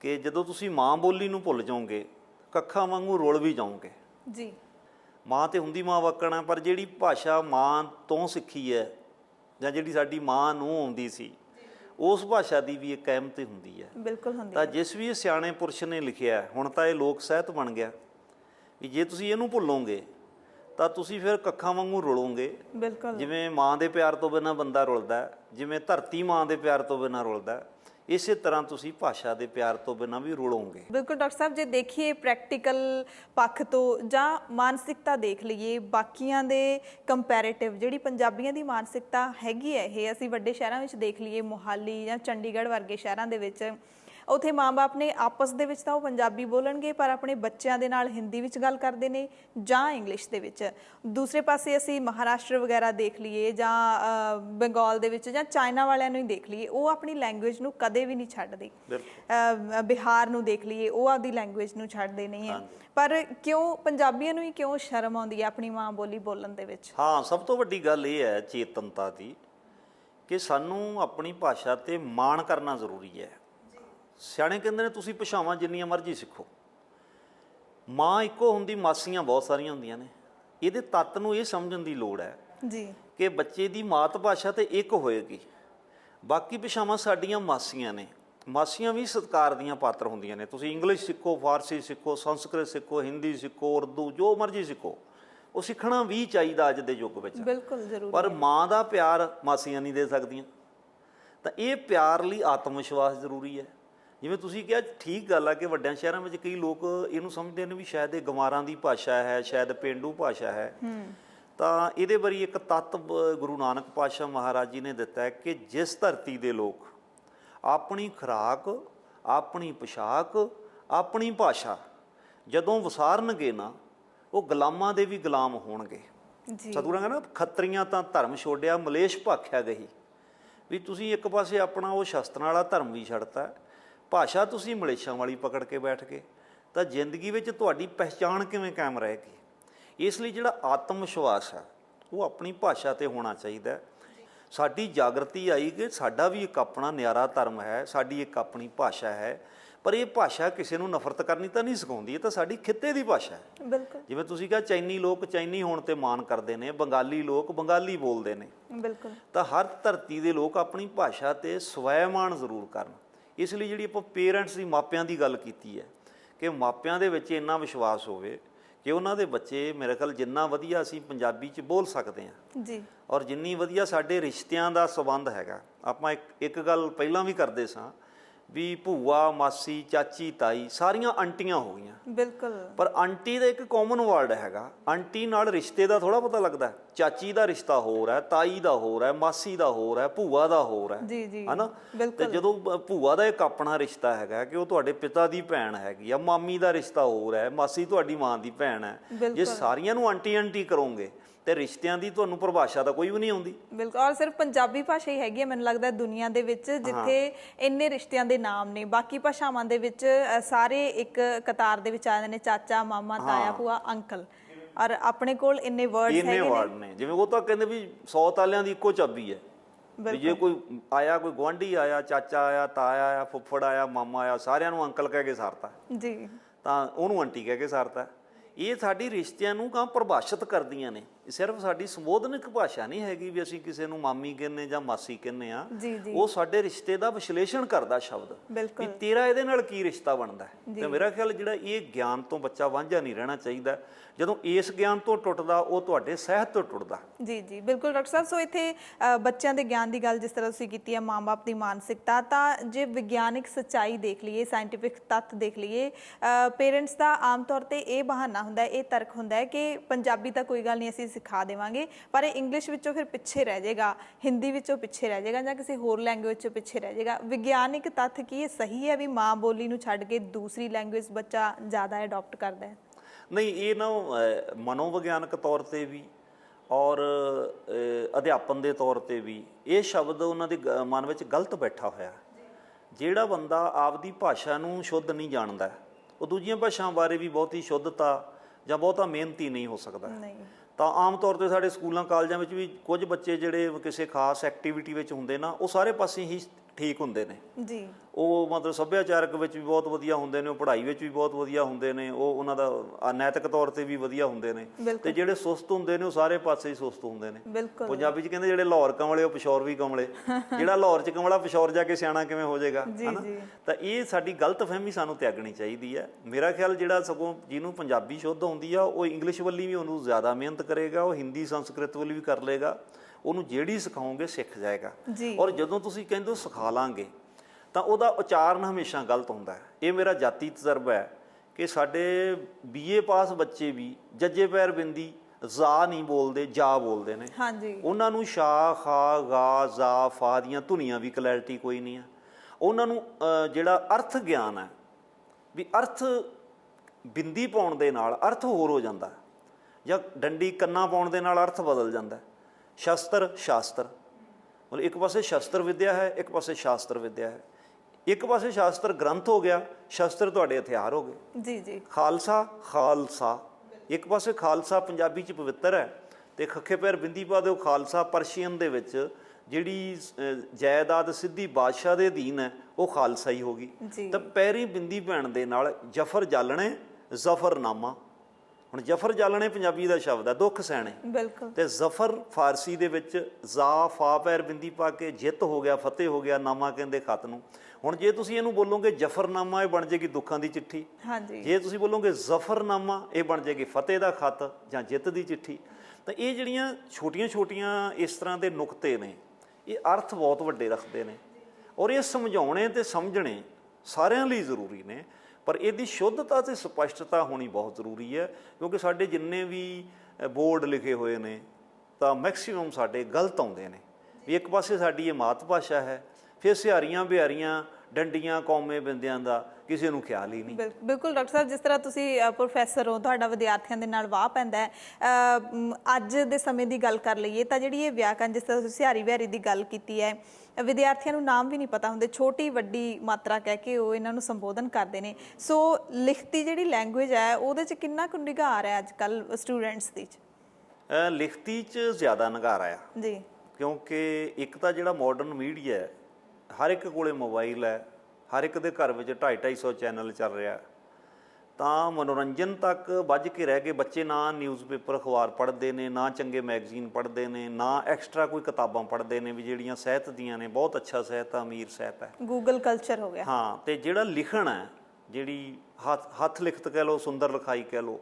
ਕਿ ਜਦੋਂ ਤੁਸੀਂ ਮਾਂ ਬੋਲੀ ਨੂੰ ਭੁੱਲ ਜਾਓਗੇ ਕੱਖਾਂ ਵਾਂਗੂ ਰੁਲ ਵੀ ਜਾਓਗੇ। ਜੀ। ਮਾਂ ਤੇ ਹੁੰਦੀ ਮਾਂ ਵਕਣ ਪਰ ਜਿਹੜੀ ਭਾਸ਼ਾ ਮਾਂ ਤੋਂ ਸਿੱਖੀ ਹੈ ਜਾਂ ਜਿਹੜੀ ਸਾਡੀ ਮਾਂ ਨੂੰ ਆਉਂਦੀ ਸੀ ਉਸ ਭਾਸ਼ਾ ਦੀ ਵੀ ਇੱਕ ਅਹਿਮਤ ਹੁੰਦੀ ਹੈ। ਬਿਲਕੁਲ ਹੁੰਦੀ ਤਾਂ ਜਿਸ ਵੀ ਸਿਆਣੇ ਪੁਰਸ਼ ਨੇ ਲਿਖਿਆ ਹੁਣ ਤਾਂ ਇਹ ਲੋਕ ਸਾਹਿਤ ਬਣ ਗਿਆ। ਵੀ ਜੇ ਤੁਸੀਂ ਇਹਨੂੰ ਭੁੱਲੋਗੇ ਤਾਂ ਤੁਸੀਂ ਫਿਰ ਕੱਖਾਂ ਵਾਂਗੂ ਰੁਲੋਗੇ। ਬਿਲਕੁਲ। ਜਿਵੇਂ ਮਾਂ ਦੇ ਪਿਆਰ ਤੋਂ ਬਿਨਾਂ ਬੰਦਾ ਰੁਲਦਾ ਜਿਵੇਂ ਧਰਤੀ ਮਾਂ ਦੇ ਪਿਆਰ ਤੋਂ ਬਿਨਾਂ ਰੁਲਦਾ ਇਸੇ ਤਰ੍ਹਾਂ ਤੁਸੀਂ ਭਾਸ਼ਾ ਦੇ ਪਿਆਰ ਤੋਂ ਬਿਨਾਂ ਵੀ ਰੁਲੋਗੇ। ਬਿਲਕੁਲ ਡਾਕਟਰ ਸਾਹਿਬ ਜੇ ਦੇਖੀਏ ਪ੍ਰੈਕਟੀਕਲ ਪੱਖ ਤੋਂ ਜਾਂ ਮਾਨਸਿਕਤਾ ਦੇਖ ਲਈਏ ਬਾਕੀਆਂ ਦੇ ਕੰਪੈਰੀਟਿਵ ਜਿਹੜੀ ਪੰਜਾਬੀਆਂ ਦੀ ਮਾਨਸਿਕਤਾ ਹੈਗੀ ਹੈ ਇਹ ਅਸੀਂ ਵੱਡੇ ਸ਼ਹਿਰਾਂ ਵਿੱਚ ਦੇਖ ਲਈਏ ਮੁਹਾਲੀ ਜਾਂ ਚੰਡੀਗੜ੍ਹ ਵਰਗੇ ਸ਼ਹਿਰਾਂ ਦੇ ਵਿੱਚ ਉਥੇ ਮਾਪੇ ਨੇ ਆਪਸ ਦੇ ਵਿੱਚ ਤਾਂ ਉਹ ਪੰਜਾਬੀ ਬੋਲਣਗੇ ਪਰ ਆਪਣੇ ਬੱਚਿਆਂ ਦੇ ਨਾਲ ਹਿੰਦੀ ਵਿੱਚ ਗੱਲ ਕਰਦੇ ਨੇ ਜਾਂ ਇੰਗਲਿਸ਼ ਦੇ ਵਿੱਚ। ਦੂਸਰੇ ਪਾਸੇ ਅਸੀਂ ਮਹਾਰਾਸ਼ਟਰ ਵਗੈਰਾ ਦੇਖ ਲਈਏ ਜਾਂ ਬੰਗਾਲ ਦੇ ਵਿੱਚ ਜਾਂ ਚਾਈਨਾ ਵਾਲਿਆਂ ਨੂੰ ਹੀ ਦੇਖ ਲਈਏ ਉਹ ਆਪਣੀ ਲੈਂਗੁਏਜ ਨੂੰ ਕਦੇ ਵੀ ਨਹੀਂ ਛੱਡਦੇ। ਬਿਹਾਰ ਨੂੰ ਦੇਖ ਲਈਏ ਉਹ ਆਪਦੀ ਲੈਂਗੁਏਜ ਨੂੰ ਛੱਡਦੇ ਨਹੀਂ ਹੈ ਪਰ ਕਿਉਂ ਪੰਜਾਬੀਆਂ ਨੂੰ ਹੀ ਕਿਉਂ ਸ਼ਰਮ ਆਉਂਦੀ ਹੈ ਆਪਣੀ ਮਾਂ ਬੋਲੀ ਬੋਲਣ ਦੇ ਵਿੱਚ? ਹਾਂ ਸਭ ਤੋਂ ਵੱਡੀ ਗੱਲ ਇਹ ਹੈ ਚੇਤਨਤਾ ਦੀ ਕਿ ਸਾਨੂੰ ਆਪਣੀ ਭਾਸ਼ਾ ਤੇ ਮਾਣ ਕਰਨਾ ਜ਼ਰੂਰੀ ਹੈ। ਸਿਆਣੇ ਕਹਿੰਦੇ ਨੇ ਤੁਸੀਂ ਭਾਸ਼ਾਵਾਂ ਜਿੰਨੀਆਂ ਮਰਜ਼ੀ ਸਿੱਖੋ। ਮਾਂ ਇੱਕੋ ਹੁੰਦੀ ਮਾਸੀਆਂ ਬਹੁਤ ਸਾਰੀਆਂ ਹੁੰਦੀਆਂ ਨੇ। ਇਹਦੇ ਤੱਤ ਨੂੰ ਇਹ ਸਮਝਣ ਦੀ ਲੋੜ ਹੈ ਜੀ। ਕਿ ਬੱਚੇ ਦੀ ਮਾਤ ਭਾਸ਼ਾ ਤੇ ਇੱਕ ਹੋਏਗੀ। ਬਾਕੀ ਭਾਸ਼ਾਵਾਂ ਸਾਡੀਆਂ ਮਾਸੀਆਂ ਨੇ। ਮਾਸੀਆਂ ਵੀ ਸਤਿਕਾਰ ਦੀਆਂ ਪਾਤਰ ਹੁੰਦੀਆਂ ਨੇ। ਤੁਸੀਂ ਇੰਗਲਿਸ਼ ਸਿੱਖੋ ਫਾਰਸੀ ਸਿੱਖੋ ਸੰਸਕ੍ਰਿਤ ਸਿੱਖੋ ਹਿੰਦੀ ਸਿੱਖੋ ਉਰਦੂ ਜੋ ਮਰਜ਼ੀ ਸਿੱਖੋ। ਉਹ ਸਿੱਖਣਾ ਵੀ ਚਾਹੀਦਾ ਅੱਜ ਦੇ ਯੁੱਗ ਵਿੱਚ। ਬਿਲਕੁਲ ਜ਼ਰੂਰ ਪਰ ਮਾਂ ਦਾ ਪਿਆਰ ਮਾਸੀਆਂ ਨਹੀਂ ਦੇ ਸਕਦੀਆਂ। ਤਾਂ ਇਹ ਪਿਆਰ ਲਈ ਆਤਮ ਵਿਸ਼ਵਾਸ ਜ਼ਰੂਰੀ ਹੈ। ਜਿਵੇਂ ਤੁਸੀਂ ਕਿਹਾ ਠੀਕ ਗੱਲ ਆ ਕਿ ਵੱਡਿਆਂ ਸ਼ਹਿਰਾਂ ਵਿੱਚ ਕਈ ਲੋਕ ਇਹਨੂੰ ਸਮਝਦੇ ਨੇ ਵੀ ਸ਼ਾਇਦ ਇਹ ਗਮਾਰਾਂ ਦੀ ਭਾਸ਼ਾ ਹੈ ਸ਼ਾਇਦ ਪੇਂਡੂ ਭਾਸ਼ਾ ਹੈ। ਤਾਂ ਇਹਦੇ ਬਾਰੇ ਇੱਕ ਤੱਤ ਗੁਰੂ ਨਾਨਕ ਪਾਤਸ਼ਾਹ ਮਹਾਰਾਜ ਜੀ ਨੇ ਦਿੱਤਾ ਹੈ ਕਿ ਜਿਸ ਧਰਤੀ ਦੇ ਲੋਕ ਆਪਣੀ ਖੁਰਾਕ ਆਪਣੀ ਪੋਸ਼ਾਕ ਆਪਣੀ ਭਾਸ਼ਾ ਜਦੋਂ ਵਸਾਰਨਗੇ ਨਾ ਉਹ ਗੁਲਾਮਾਂ ਦੇ ਵੀ ਗੁਲਾਮ ਹੋਣਗੇ। ਜੀ। ਸਤਿਗੁਰਾਂ ਕਹਿੰਦਾ ਖੱਤਰੀਆਂ ਤਾਂ ਧਰਮ ਛੋੜਿਆ ਮਲੇਸ਼ ਭਾਖਿਆ ਗਈ ਵੀ ਤੁਸੀਂ ਇੱਕ ਪਾਸੇ ਆਪਣਾ ਉਹ ਸ਼ਸਤਰਾਂ ਵਾਲਾ ਧਰਮ ਵੀ ਛੱਡਤਾ ਹੈ, ਭਾਸ਼ਾ ਤੁਸੀਂ ਮਲੇਸ਼ਾਂ ਵਾਲੀ ਪਕੜ ਕੇ ਬੈਠ ਗਏ ਤਾਂ ਜ਼ਿੰਦਗੀ ਵਿੱਚ ਤੁਹਾਡੀ ਪਹਿਚਾਣ ਕਿਵੇਂ ਕਾਇਮ ਰਹੇਗੀ? ਇਸ ਲਈ ਜਿਹੜਾ ਆਤਮ ਵਿਸ਼ਵਾਸ ਹੈ ਉਹ ਆਪਣੀ ਭਾਸ਼ਾ ਤੇ ਹੋਣਾ ਚਾਹੀਦਾ ਸਾਡੀ ਜਾਗਰਤੀ ਆਈ ਕਿ ਸਾਡਾ ਵੀ ਇੱਕ ਆਪਣਾ ਨਿਆਰਾ ਧਰਮ ਹੈ ਸਾਡੀ ਇੱਕ ਆਪਣੀ ਭਾਸ਼ਾ ਹੈ। ਪਰ ਇਹ ਭਾਸ਼ਾ ਕਿਸੇ ਨੂੰ ਨਫ਼ਰਤ ਕਰਨੀ ਤਾਂ ਨਹੀਂ ਸਿਖਾਉਂਦੀ ਇਹ ਤਾਂ ਸਾਡੀ ਖਿੱਤੇ ਦੀ ਭਾਸ਼ਾ ਹੈ। ਬਿਲਕੁਲ। ਜਿਵੇਂ ਤੁਸੀਂ ਕਿਹਾ ਚੈਨੀ ਲੋਕ ਚੈਨੀ ਹੋਣ ਤੇ ਮਾਣ ਕਰਦੇ ਨੇ ਬੰਗਾਲੀ ਲੋਕ ਬੰਗਾਲੀ ਬੋਲਦੇ ਨੇ। ਬਿਲਕੁਲ। ਤਾਂ ਹਰ ਧਰਤੀ ਦੇ ਲੋਕ ਆਪਣੀ ਭਾਸ਼ਾ ਤੇ ਸਵੈਮਾਣ ਜ਼ਰੂਰ ਕਰਨ। ਇਸ ਲਈ ਜਿਹੜੀ ਆਪਾਂ ਪੇਰੈਂਟਸ ਦੀ ਮਾਪਿਆਂ ਦੀ ਗੱਲ ਕੀਤੀ ਹੈ ਕਿ ਮਾਪਿਆਂ ਦੇ ਵਿੱਚ ਇੰਨਾ ਵਿਸ਼ਵਾਸ ਹੋਵੇ ਕਿ ਉਹਨਾਂ ਦੇ ਬੱਚੇ ਮੇਰੇ ਖਿਆਲ ਜਿੰਨਾ ਵਧੀਆ ਅਸੀਂ ਪੰਜਾਬੀ 'ਚ ਬੋਲ ਸਕਦੇ ਹਾਂ। ਜੀ। ਔਰ ਜਿੰਨੀ ਵਧੀਆ ਸਾਡੇ ਰਿਸ਼ਤਿਆਂ ਦਾ ਸਬੰਧ ਹੈਗਾ। ਆਪਾਂ ਇੱਕ ਇੱਕ ਗੱਲ ਪਹਿਲਾਂ ਵੀ ਕਰਦੇ ਸਾਂ ਵੀ ਭੂਆ ਮਾਸੀ ਚਾਚੀ ਤਾਈ ਸਾਰੀਆਂ ਆਂਟੀਆਂ ਹੋ ਗਈਆਂ। ਬਿਲਕੁਲ। ਪਰ ਆਂਟੀ ਦਾ ਇੱਕ ਕਾਮਨ ਵਰਡ ਹੈਗਾ। ਆਂਟੀ ਨਾਲ ਰਿਸ਼ਤੇ ਦਾ ਥੋੜਾ ਪਤਾ ਲੱਗਦਾ। ਹੈ। ਚਾਚੀ ਦਾ ਰਿਸ਼ਤਾ ਹੋਰ ਹੈ ਤਾਈ ਦਾ ਹੋਰ ਹੈ ਮਾਸੀ ਦਾ ਹੋਰ ਹੈ ਭੂਆ ਦਾ ਹੋਰ ਹੈ। ਜੀ ਜੀ ਹਨਾ? ਤੇ ਜਦੋਂ ਭੂਆ ਦਾ ਇੱਕ ਆਪਣਾ ਰਿਸ਼ਤਾ ਹੈਗਾ ਕਿ ਉਹ ਤੁਹਾਡੇ ਪਿਤਾ ਦੀ ਭੈਣ ਹੈਗੀ ਆ ਮਾਮੀ ਦਾ ਰਿਸ਼ਤਾ ਹੋਰ ਹੈ ਮਾਸੀ ਤੁਹਾਡੀ ਮਾਂ ਦੀ ਭੈਣ ਹੈ। ਜੇ। ਸਾਰੀਆਂ ਨੂੰ ਆਂਟੀ ਆਂਟੀ ਕਰੋਗੇ ਤੇ ਰਿਸ਼ਤਿਆਂ ਦੀ ਤੁਹਾਨੂੰ ਪਰਿਭਾਸ਼ਾ ਤਾਂ ਕੋਈ ਵੀ ਨਹੀਂ ਆਉਂਦੀ। ਬਿਲਕੁਲ ਔਰ ਸਿਰਫ ਪੰਜਾਬੀ ਭਾਸ਼ਾ ਹੀ ਹੈਗੀ ਹੈ ਮੈਨੂੰ ਲੱਗਦਾ ਦੁਨੀਆ ਦੇ ਵਿੱਚ ਜਿੱਥੇ ਇੰਨੇ ਰਿਸ਼ਤਿਆਂ ਦੇ ਨਾਮ ਨੇ ਬਾਕੀ ਭਾਸ਼ਾਵਾਂ ਦੇ ਵਿੱਚ ਸਾਰੇ ਇੱਕ ਕਤਾਰ ਦੇ ਵਿੱਚ ਆ ਜਾਂਦੇ ਨੇ ਚਾਚਾ ਮਾਮਾ ਤਾਇਆ ਭੂਆ ਅੰਕਲ। ਔਰ ਆਪਣੇ ਕੋਲ ਇੰਨੇ ਵਰਡਸ ਇੰਨੇ ਹੈਗੇ ਨੇ। ਵਰਡ ਨੇ। ਜਿਵੇਂ ਉਹ ਤਾਂ ਕਹਿੰਦੇ ਵੀ 100 ਤਾਲਿਆਂ ਦੀ ਇੱਕੋ ਚਾਬੀ ਹੈ। ਵੀ ਜੇ ਕੋਈ ਆਇਆ ਕੋਈ ਗੁਆਂਢੀ ਆਇਆ ਚਾਚਾ ਆਇਆ ਤਾਇਆ ਆਇਆ ਫੁੱਫੜ ਆਇਆ ਮਾਮਾ ਆਇਆ ਸਾਰਿਆਂ ਨੂੰ ਅੰਕਲ ਕਹਿ ਕੇ ਸਾਰਤਾ। ਜੀ। ਤਾਂ ਉਹਨੂੰ ਆਂਟੀ ਕਹਿ ਕੇ ਸਾਰਤਾ। ਇਹ ਸਾਡੀ ਰਿਸ਼ਤਿਆਂ ਨੂੰ ਕਾਂ ਪ੍ਰਭਾਸ਼ਿਤ ਕਰਦੀਆਂ ਨੇ। ਸਿਰਫ ਸਾਡੀ ਸੰਬੋਧਨਿਕ ਭਾਸ਼ਾ ਨਹੀਂ ਹੈਗੀ ਵੀ ਅਸੀਂ ਕਿਸੇ ਨੂੰ ਮਾਮੀ ਕਹਿੰਨੇ ਜਾਂ ਮਾਸੀ ਕਹਿੰਨੇ ਆ ਉਹ ਸਾਡੇ ਰਿਸ਼ਤੇ ਦਾ ਵਿਸ਼ਲੇਸ਼ਣ ਕਰਦਾ ਸ਼ਬਦ। ਵੀ ਤੇਰਾ ਇਹਦੇ ਨਾਲ ਕੀ ਰਿਸ਼ਤਾ ਬਣਦਾ ਤੇ ਮੇਰਾ ਖਿਆਲ ਜਿਹੜਾ ਇਹ ਗਿਆਨ ਤੋਂ ਬੱਚਾ ਵਾਂਝਾ ਨਹੀਂ ਰਹਿਣਾ ਚਾਹੀਦਾ। ਜਦੋਂ ਇਸ ਗਿਆਨ ਤੋਂ ਟੁੱਟਦਾ ਉਹ ਤੁਹਾਡੇ ਸਹਿਤ ਤੋਂ ਟੁੱਟਦਾ। ਜੀ ਜੀ। ਬਿਲਕੁਲ ਡਾਕਟਰ ਸਾਹਿਬ ਸੋ ਇੱਥੇ ਬੱਚਿਆਂ ਦੇ ਗਿਆਨ ਦੀ ਗੱਲ ਜਿਸ ਤਰ੍ਹਾਂ ਤੁਸੀਂ ਕੀਤੀ ਹੈ ਮਾਂ-ਬਾਪ ਦੀ ਮਾਨਸਿਕਤਾ ਤਾਂ ਜੇ ਵਿਗਿਆਨਿਕ ਸੱਚਾਈ ਦੇਖ ਲਈਏ ਸਾਇੰਟੀਫਿਕ ਤੱਥ ਦੇਖ ਲਈਏ ਪੇਰੈਂਟਸ ਦਾ ਆਮ ਤੌਰ ਤੇ ਇਹ ਬਹਾਨਾ ਹੁੰਦਾ ਹੈ ਇਹ ਤਰਕ ਹੁੰਦਾ ਹੈ ਕਿ ਪੰਜਾਬੀ ਤਾਂ ਕੋਈ ਗੱਲ ਨਹੀਂ ਅਸੀਂ ਸਿਖਾ ਦੇਵਾਂਗੇ ਪਰ ਇਹ ਇੰਗਲਿਸ਼ ਵਿੱਚੋਂ ਫਿਰ ਪਿੱਛੇ ਰਹਿ ਜਾਏਗਾ ਹਿੰਦੀ ਵਿੱਚੋਂ ਪਿੱਛੇ ਰਹਿ ਜਾਏਗਾ ਜਾਂ ਕਿਸੇ ਹੋਰ ਲੈਂਗੁਏਜ ਚੋਂ ਪਿੱਛੇ ਰਹਿ ਜਾਏਗਾ। ਵਿਗਿਆਨਿਕ ਤੱਥ ਕੀ ਇਹ ਸਹੀ ਹੈ ਵੀ ਮਾਂ ਬੋਲੀ ਨੂੰ ਛੱਡ ਕੇ ਦੂਸਰੀ ਲੈਂਗੁਏਜ ਬੱਚਾ ਜ਼ਿਆਦਾ ਅਡਾਪਟ ਕਰਦਾ ਹੈ? ਨਹੀਂ ਇਹ ਨਾ ਮਨੋਵਿਗਿਆਨਕ ਤੌਰ ਤੇ ਵੀ ਔਰ ਅਧਿਆਪਨ ਦੇ ਤੌਰ ਤੇ ਵੀ ਇਹ ਸ਼ਬਦ ਉਹਨਾਂ ਦੇ ਮਨ ਵਿੱਚ ਗਲਤ ਬੈਠਾ ਹੋਇਆ। ਜਿਹੜਾ ਬੰਦਾ ਆਪਦੀ ਭਾਸ਼ਾ ਨੂੰ ਸ਼ੁੱਧ ਨਹੀਂ ਜਾਣਦਾ ਉਹ ਦੂਜੀਆਂ ਭਾਸ਼ਾਵਾਂ ਬਾਰੇ ਵੀ ਬਹੁਤੀ ਸ਼ੁੱਧਤਾ ਜਾਂ ਬਹੁਤਾ ਮਿਹਨਤੀ ਨਹੀਂ ਹੋ ਸਕਦਾ। ਨਹੀਂ। ਤਾਂ ਆਮ ਤੌਰ ਤੇ ਸਾਡੇ ਸਕੂਲਾਂ, ਕਾਲਜਾਂ ਵਿੱਚ ਵੀ ਕੁਝ ਬੱਚੇ ਜਿਹੜੇ ਕਿਸੇ ਖਾਸ ਐਕਟੀਵਿਟੀ ਵਿੱਚ ਹੁੰਦੇ ਨਾ, ਉਹ ਸਾਰੇ ਪਾਸੇ ਹੀ ਠੀਕ ਹੁੰਦੇ ਨੇ। ਜੀ। ਉਹ ਮਤਲਬ ਸੱਭਿਆਚਾਰਕ ਵਿੱਚ ਵੀ ਬਹੁਤ ਵਧੀਆ ਹੁੰਦੇ ਨੇ ਉਹ ਪੜ੍ਹਾਈ ਵਿੱਚ ਵੀ ਬਹੁਤ ਵਧੀਆ ਹੁੰਦੇ ਨੇ ਉਹ ਉਹਨਾਂ ਦਾ ਅਨੈਤਿਕ ਤੌਰ ਤੇ ਵੀ ਵਧੀਆ ਹੁੰਦੇ ਨੇ। ਤੇ ਜਿਹੜੇ ਸੁਸਤ ਹੁੰਦੇ ਨੇ ਉਹ ਸਾਰੇ ਪਾਸੇ ਹੀ ਸੁਸਤ ਹੁੰਦੇ ਨੇ। ਪੰਜਾਬੀ 'ਚ ਕਹਿੰਦੇ ਜਿਹੜੇ ਲਾਹੌਰ ਕਮਲੇ ਉਹ ਪਿਸ਼ੌਰ ਵੀ ਕਮਲੇ। <laughs> ਜਿਹੜਾ ਲਾਹੌਰ 'ਚ ਕਮਲਾ ਪਿਸ਼ੌਰ ਜਾ ਕੇ ਸਿਆਣਾ ਕਿਵੇਂ ਹੋ ਜਾਏਗਾ ਜੀ। ਤਾਂ ਇਹ ਸਾਡੀ ਗਲਤਫਹਿਮੀ ਸਾਨੂੰ ਤਿਆਗਣੀ ਚਾਹੀਦੀ ਹੈ। ਮੇਰਾ ਖਿਆਲ ਜਿਹੜਾ ਸਗੋਂ ਜਿਹਨੂੰ ਪੰਜਾਬੀ ਸ਼ੁੱਧ ਆਉਂਦੀ ਆ ਉਹ ਇੰਗਲਿਸ਼ ਵੱਲੀ ਵੀ ਉਹਨੂੰ ਜ਼ਿਆਦਾ ਮਿਹਨਤ ਕਰੇਗਾ ਉਹ ਹਿੰਦੀ ਸੰਸਕ੍ਰਿਤ ਵੱਲ ਵੀ ਕਰ ਲੇਗਾ ਉਹਨੂੰ ਜਿਹੜੀ ਸਿਖਾਓਗੇ ਸਿੱਖ ਜਾਏਗਾ। ਔਰ ਜਦੋਂ ਤੁਸੀਂ ਕਹਿੰਦੇ ਹੋ ਸਿਖਾ ਲਾਂਗੇ ਤਾਂ ਉਹਦਾ ਉਚਾਰਨ ਹਮੇਸ਼ਾ ਗਲਤ ਹੁੰਦਾ ਹੈ। ਇਹ ਮੇਰਾ ਜਾਤੀ ਤਜਰਬਾ ਹੈ ਕਿ ਸਾਡੇ ਬੀਏ ਪਾਸ ਬੱਚੇ ਵੀ ਜੱਜੇ ਪੈਰ ਬਿੰਦੀ ਜ਼ਾ ਨਹੀਂ ਬੋਲਦੇ ਜਾ ਬੋਲਦੇ ਨੇ। ਹਾਂਜੀ। ਉਹਨਾਂ ਨੂੰ ਸ਼ਾ ਖਾ ਗਾ ਜ਼ਾ ਫਾ ਦੀਆਂ ਧੁਨੀਆਂ ਵੀ ਕਲੈਰਿਟੀ ਕੋਈ ਨਹੀਂ ਆ ਉਹਨਾਂ ਨੂੰ ਜਿਹੜਾ ਅਰਥ ਗਿਆਨ ਹੈ ਵੀ ਅਰਥ ਬਿੰਦੀ ਪਾਉਣ ਦੇ ਨਾਲ ਅਰਥ ਹੋਰ ਹੋ ਜਾਂਦਾ ਜਾਂ ਡੰਡੀ ਕੰਨਾ ਪਾਉਣ ਦੇ ਨਾਲ ਅਰਥ ਬਦਲ ਜਾਂਦਾ ਸ਼ਸਤਰ ਸ਼ਾਸਤਰ। ਮਤਲਬ ਇੱਕ ਪਾਸੇ ਸ਼ਸਤਰ ਵਿਦਿਆ ਹੈ ਇੱਕ ਪਾਸੇ ਸ਼ਾਸਤਰ ਵਿਦਿਆ ਹੈ। ਇੱਕ ਪਾਸੇ ਸ਼ਾਸਤਰ ਗ੍ਰੰਥ ਹੋ ਗਿਆ ਸ਼ਸਤਰ ਤੁਹਾਡੇ ਹਥਿਆਰ ਹੋ ਗਏ। ਜੀ ਜੀ। ਖਾਲਸਾ ਖਾਲਸਾ। ਇੱਕ ਪਾਸੇ ਖਾਲਸਾ ਪੰਜਾਬੀ ਚ ਪਵਿੱਤਰ ਹੈ ਤੇ ਖੱਖੇ ਪੈਰ ਬਿੰਦੀ ਪਾ ਦਿਓ ਖਾਲਸਾ ਪਰਸ਼ੀਅਨ ਦੇ ਵਿੱਚ ਜਿਹੜੀ ਜਾਇਦਾਦ ਸਿੱਧੀ ਬਾਦਸ਼ਾਹ ਦੇ ਅਧੀਨ ਹੈ ਉਹ ਖਾਲਸਾ ਹੀ ਹੋਗੀ ਜੀ। ਤਾਂ ਪੈਰੀ ਬਿੰਦੀ ਭੈਣ ਦੇ ਨਾਲ ਜਫਰ ਜਾਲਣੇ ਜ਼ਫਰਨਾਮਾ। ਹੁਣ ਜਫਰ ਜਾਲਣੇ ਪੰਜਾਬੀ ਦਾ ਸ਼ਬਦ ਹੈ ਦੁੱਖ ਸਹਿਣੇ। ਬਿਲਕੁਲ। ਤੇ ਜ਼ਫਰ ਫਾਰਸੀ ਦੇ ਵਿੱਚ ਜ਼ਾ ਫਾ ਪੈਰ ਬਿੰਦੀ ਪਾ ਕੇ ਜਿੱਤ ਹੋ ਗਿਆ ਫਤਿਹ ਹੋ ਗਿਆ ਨਾਮਾ ਕਹਿੰਦੇ ਖਤ ਨੂੰ। ਹੁਣ ਜੇ ਤੁਸੀਂ ਇਹਨੂੰ ਬੋਲੋਗੇ ਜਫਰਨਾਮਾ ਇਹ ਬਣ ਜੇਗੀ ਦੁੱਖਾਂ ਦੀ ਚਿੱਠੀ। ਹਾਂਜੀ। ਜੇ ਤੁਸੀਂ ਬੋਲੋਗੇ ਜ਼ਫਰਨਾਮਾ ਇਹ ਬਣ ਜਾਏਗੀ ਫਤਿਹ ਦਾ ਖਤ ਜਾਂ ਜਿੱਤ ਦੀ ਚਿੱਠੀ। ਤਾਂ ਇਹ ਜਿਹੜੀਆਂ ਛੋਟੀਆਂ-ਛੋਟੀਆਂ ਇਸ ਤਰ੍ਹਾਂ ਦੇ ਨੁਕਤੇ ਨੇ ਇਹ ਅਰਥ ਬਹੁਤ ਵੱਡੇ ਰੱਖਦੇ ਨੇ। ਔਰ ਇਹ ਸਮਝਾਉਣੇ ਤੇ ਸਮਝਣੇ ਸਾਰਿਆਂ ਲਈ ਜ਼ਰੂਰੀ ਨੇ। ਪਰ ਇਹਦੀ ਸ਼ੁੱਧਤਾ ਤੇ ਸਪਸ਼ਟਤਾ ਹੋਣੀ ਬਹੁਤ ਜ਼ਰੂਰੀ ਹੈ, ਕਿਉਂਕਿ ਸਾਡੇ ਜਿੰਨੇ ਵੀ ਬੋਰਡ ਲਿਖੇ ਹੋਏ ਨੇ, ਤਾਂ ਮੈਕਸਿਮਮ ਸਾਡੇ ਗਲਤ ਆਉਂਦੇ ਨੇ। ਵੀ ਇੱਕ ਪਾਸੇ ਸਾਡੀ ਇਹ ਮਾਤ ਭਾਸ਼ਾ ਹੈ, ਫਿਰ ਸਿਹਾਰੀਆਂ ਬਿਹਾਰੀਆਂ ਡੰਡੀਆਂ ਕੌਮੇ ਬਿੰਦਿਆਂ ਦਾ ਕਿਸੇ ਨੂੰ ਖਿਆਲ ਹੀ ਨਹੀਂ। ਬਿਲ- ਬਿਲਕੁਲ ਡਾਕਟਰ ਸਾਹਿਬ ਜਿਸ ਤਰ੍ਹਾਂ ਤੁਸੀਂ ਪ੍ਰੋਫੈਸਰ ਹੋ ਤੁਹਾਡਾ ਵਿਦਿਆਰਥੀਆਂ ਦੇ ਨਾਲ ਵਾਹ ਪੈਂਦਾ ਹੈ। ਅੱਜ ਦੇ ਸਮੇਂ ਦੀ ਗੱਲ ਕਰ ਲਈਏ ਤਾਂ ਜਿਹੜੀ ਇਹ ਵਿਆਕਰਨ ਜਿਸ ਤਰ੍ਹਾਂ ਤੁਸੀਂ ਹਰੀ ਬਿਹਾਰੀ ਦੀ ਗੱਲ ਕੀਤੀ ਹੈ ਵਿਦਿਆਰਥੀਆਂ ਨੂੰ ਨਾਮ ਵੀ ਨਹੀਂ ਪਤਾ ਹੁੰਦੇ ਛੋਟੀ ਵੱਡੀ ਮਾਤਰਾ ਕਹਿ ਕੇ ਉਹ ਇਹਨਾਂ ਨੂੰ ਸੰਬੋਧਨ ਕਰਦੇ ਨੇ। ਸੋ ਲਿਖਤੀ ਜਿਹੜੀ ਲੈਂਗੁਏਜ ਹੈ ਉਹਦੇ ਚ ਕਿੰਨਾ ਕੁ ਨਿਗਾਰ ਹੈ ਅੱਜ ਕੱਲ ਸਟੂਡੈਂਟਸ ਦੀ ਚ? ਲਿਖਤੀ 'ਚ ਜ਼ਿਆਦਾ ਨਿਗਾਰ ਆਇਆ। ਜੀ। ਕਿਉਂਕਿ ਇੱਕ ਤਾਂ ਜਿਹੜਾ ਮਾਡਰਨ ਮੀਡੀਆ ਹੈ ਹਰ ਇੱਕ ਕੋਲੇ ਮੋਬਾਈਲ ਹੈ ਹਰ ਇੱਕ ਦੇ ਘਰ ਵਿੱਚ 2.5 250 ਚੈਨਲ ਚੱਲ ਰਿਹਾ। ਤਾਂ ਮਨੋਰੰਜਨ ਤੱਕ ਵੱਜ ਕੇ ਰਹਿ ਗਏ ਬੱਚੇ ਨਾ ਨਿਊਜ਼ਪੇਪਰ ਅਖਬਾਰ ਪੜ੍ਹਦੇ ਨੇ ਨਾ ਚੰਗੇ ਮੈਗਜ਼ੀਨ ਪੜ੍ਹਦੇ ਨੇ ਨਾ ਐਕਸਟਰਾ ਕੋਈ ਕਿਤਾਬਾਂ ਪੜ੍ਹਦੇ ਨੇ ਵੀ ਜਿਹੜੀਆਂ ਸਾਹਿਤ ਦੀਆਂ ਨੇ ਬਹੁਤ ਅੱਛਾ ਸਾਹਿਤ ਆ ਅਮੀਰ ਸਾਹਿਤ ਹੈ। ਗੂਗਲ ਕਲਚਰ ਹੋ ਗਿਆ। ਹਾਂ ਤੇ ਜਿਹੜਾ ਲਿਖਣ ਹੈ ਜਿਹੜੀ ਹੱਥ ਹੱਥ ਲਿਖਤ ਕਹਿ ਲਓ ਸੁੰਦਰ ਲਿਖਾਈ ਕਹਿ ਲਓ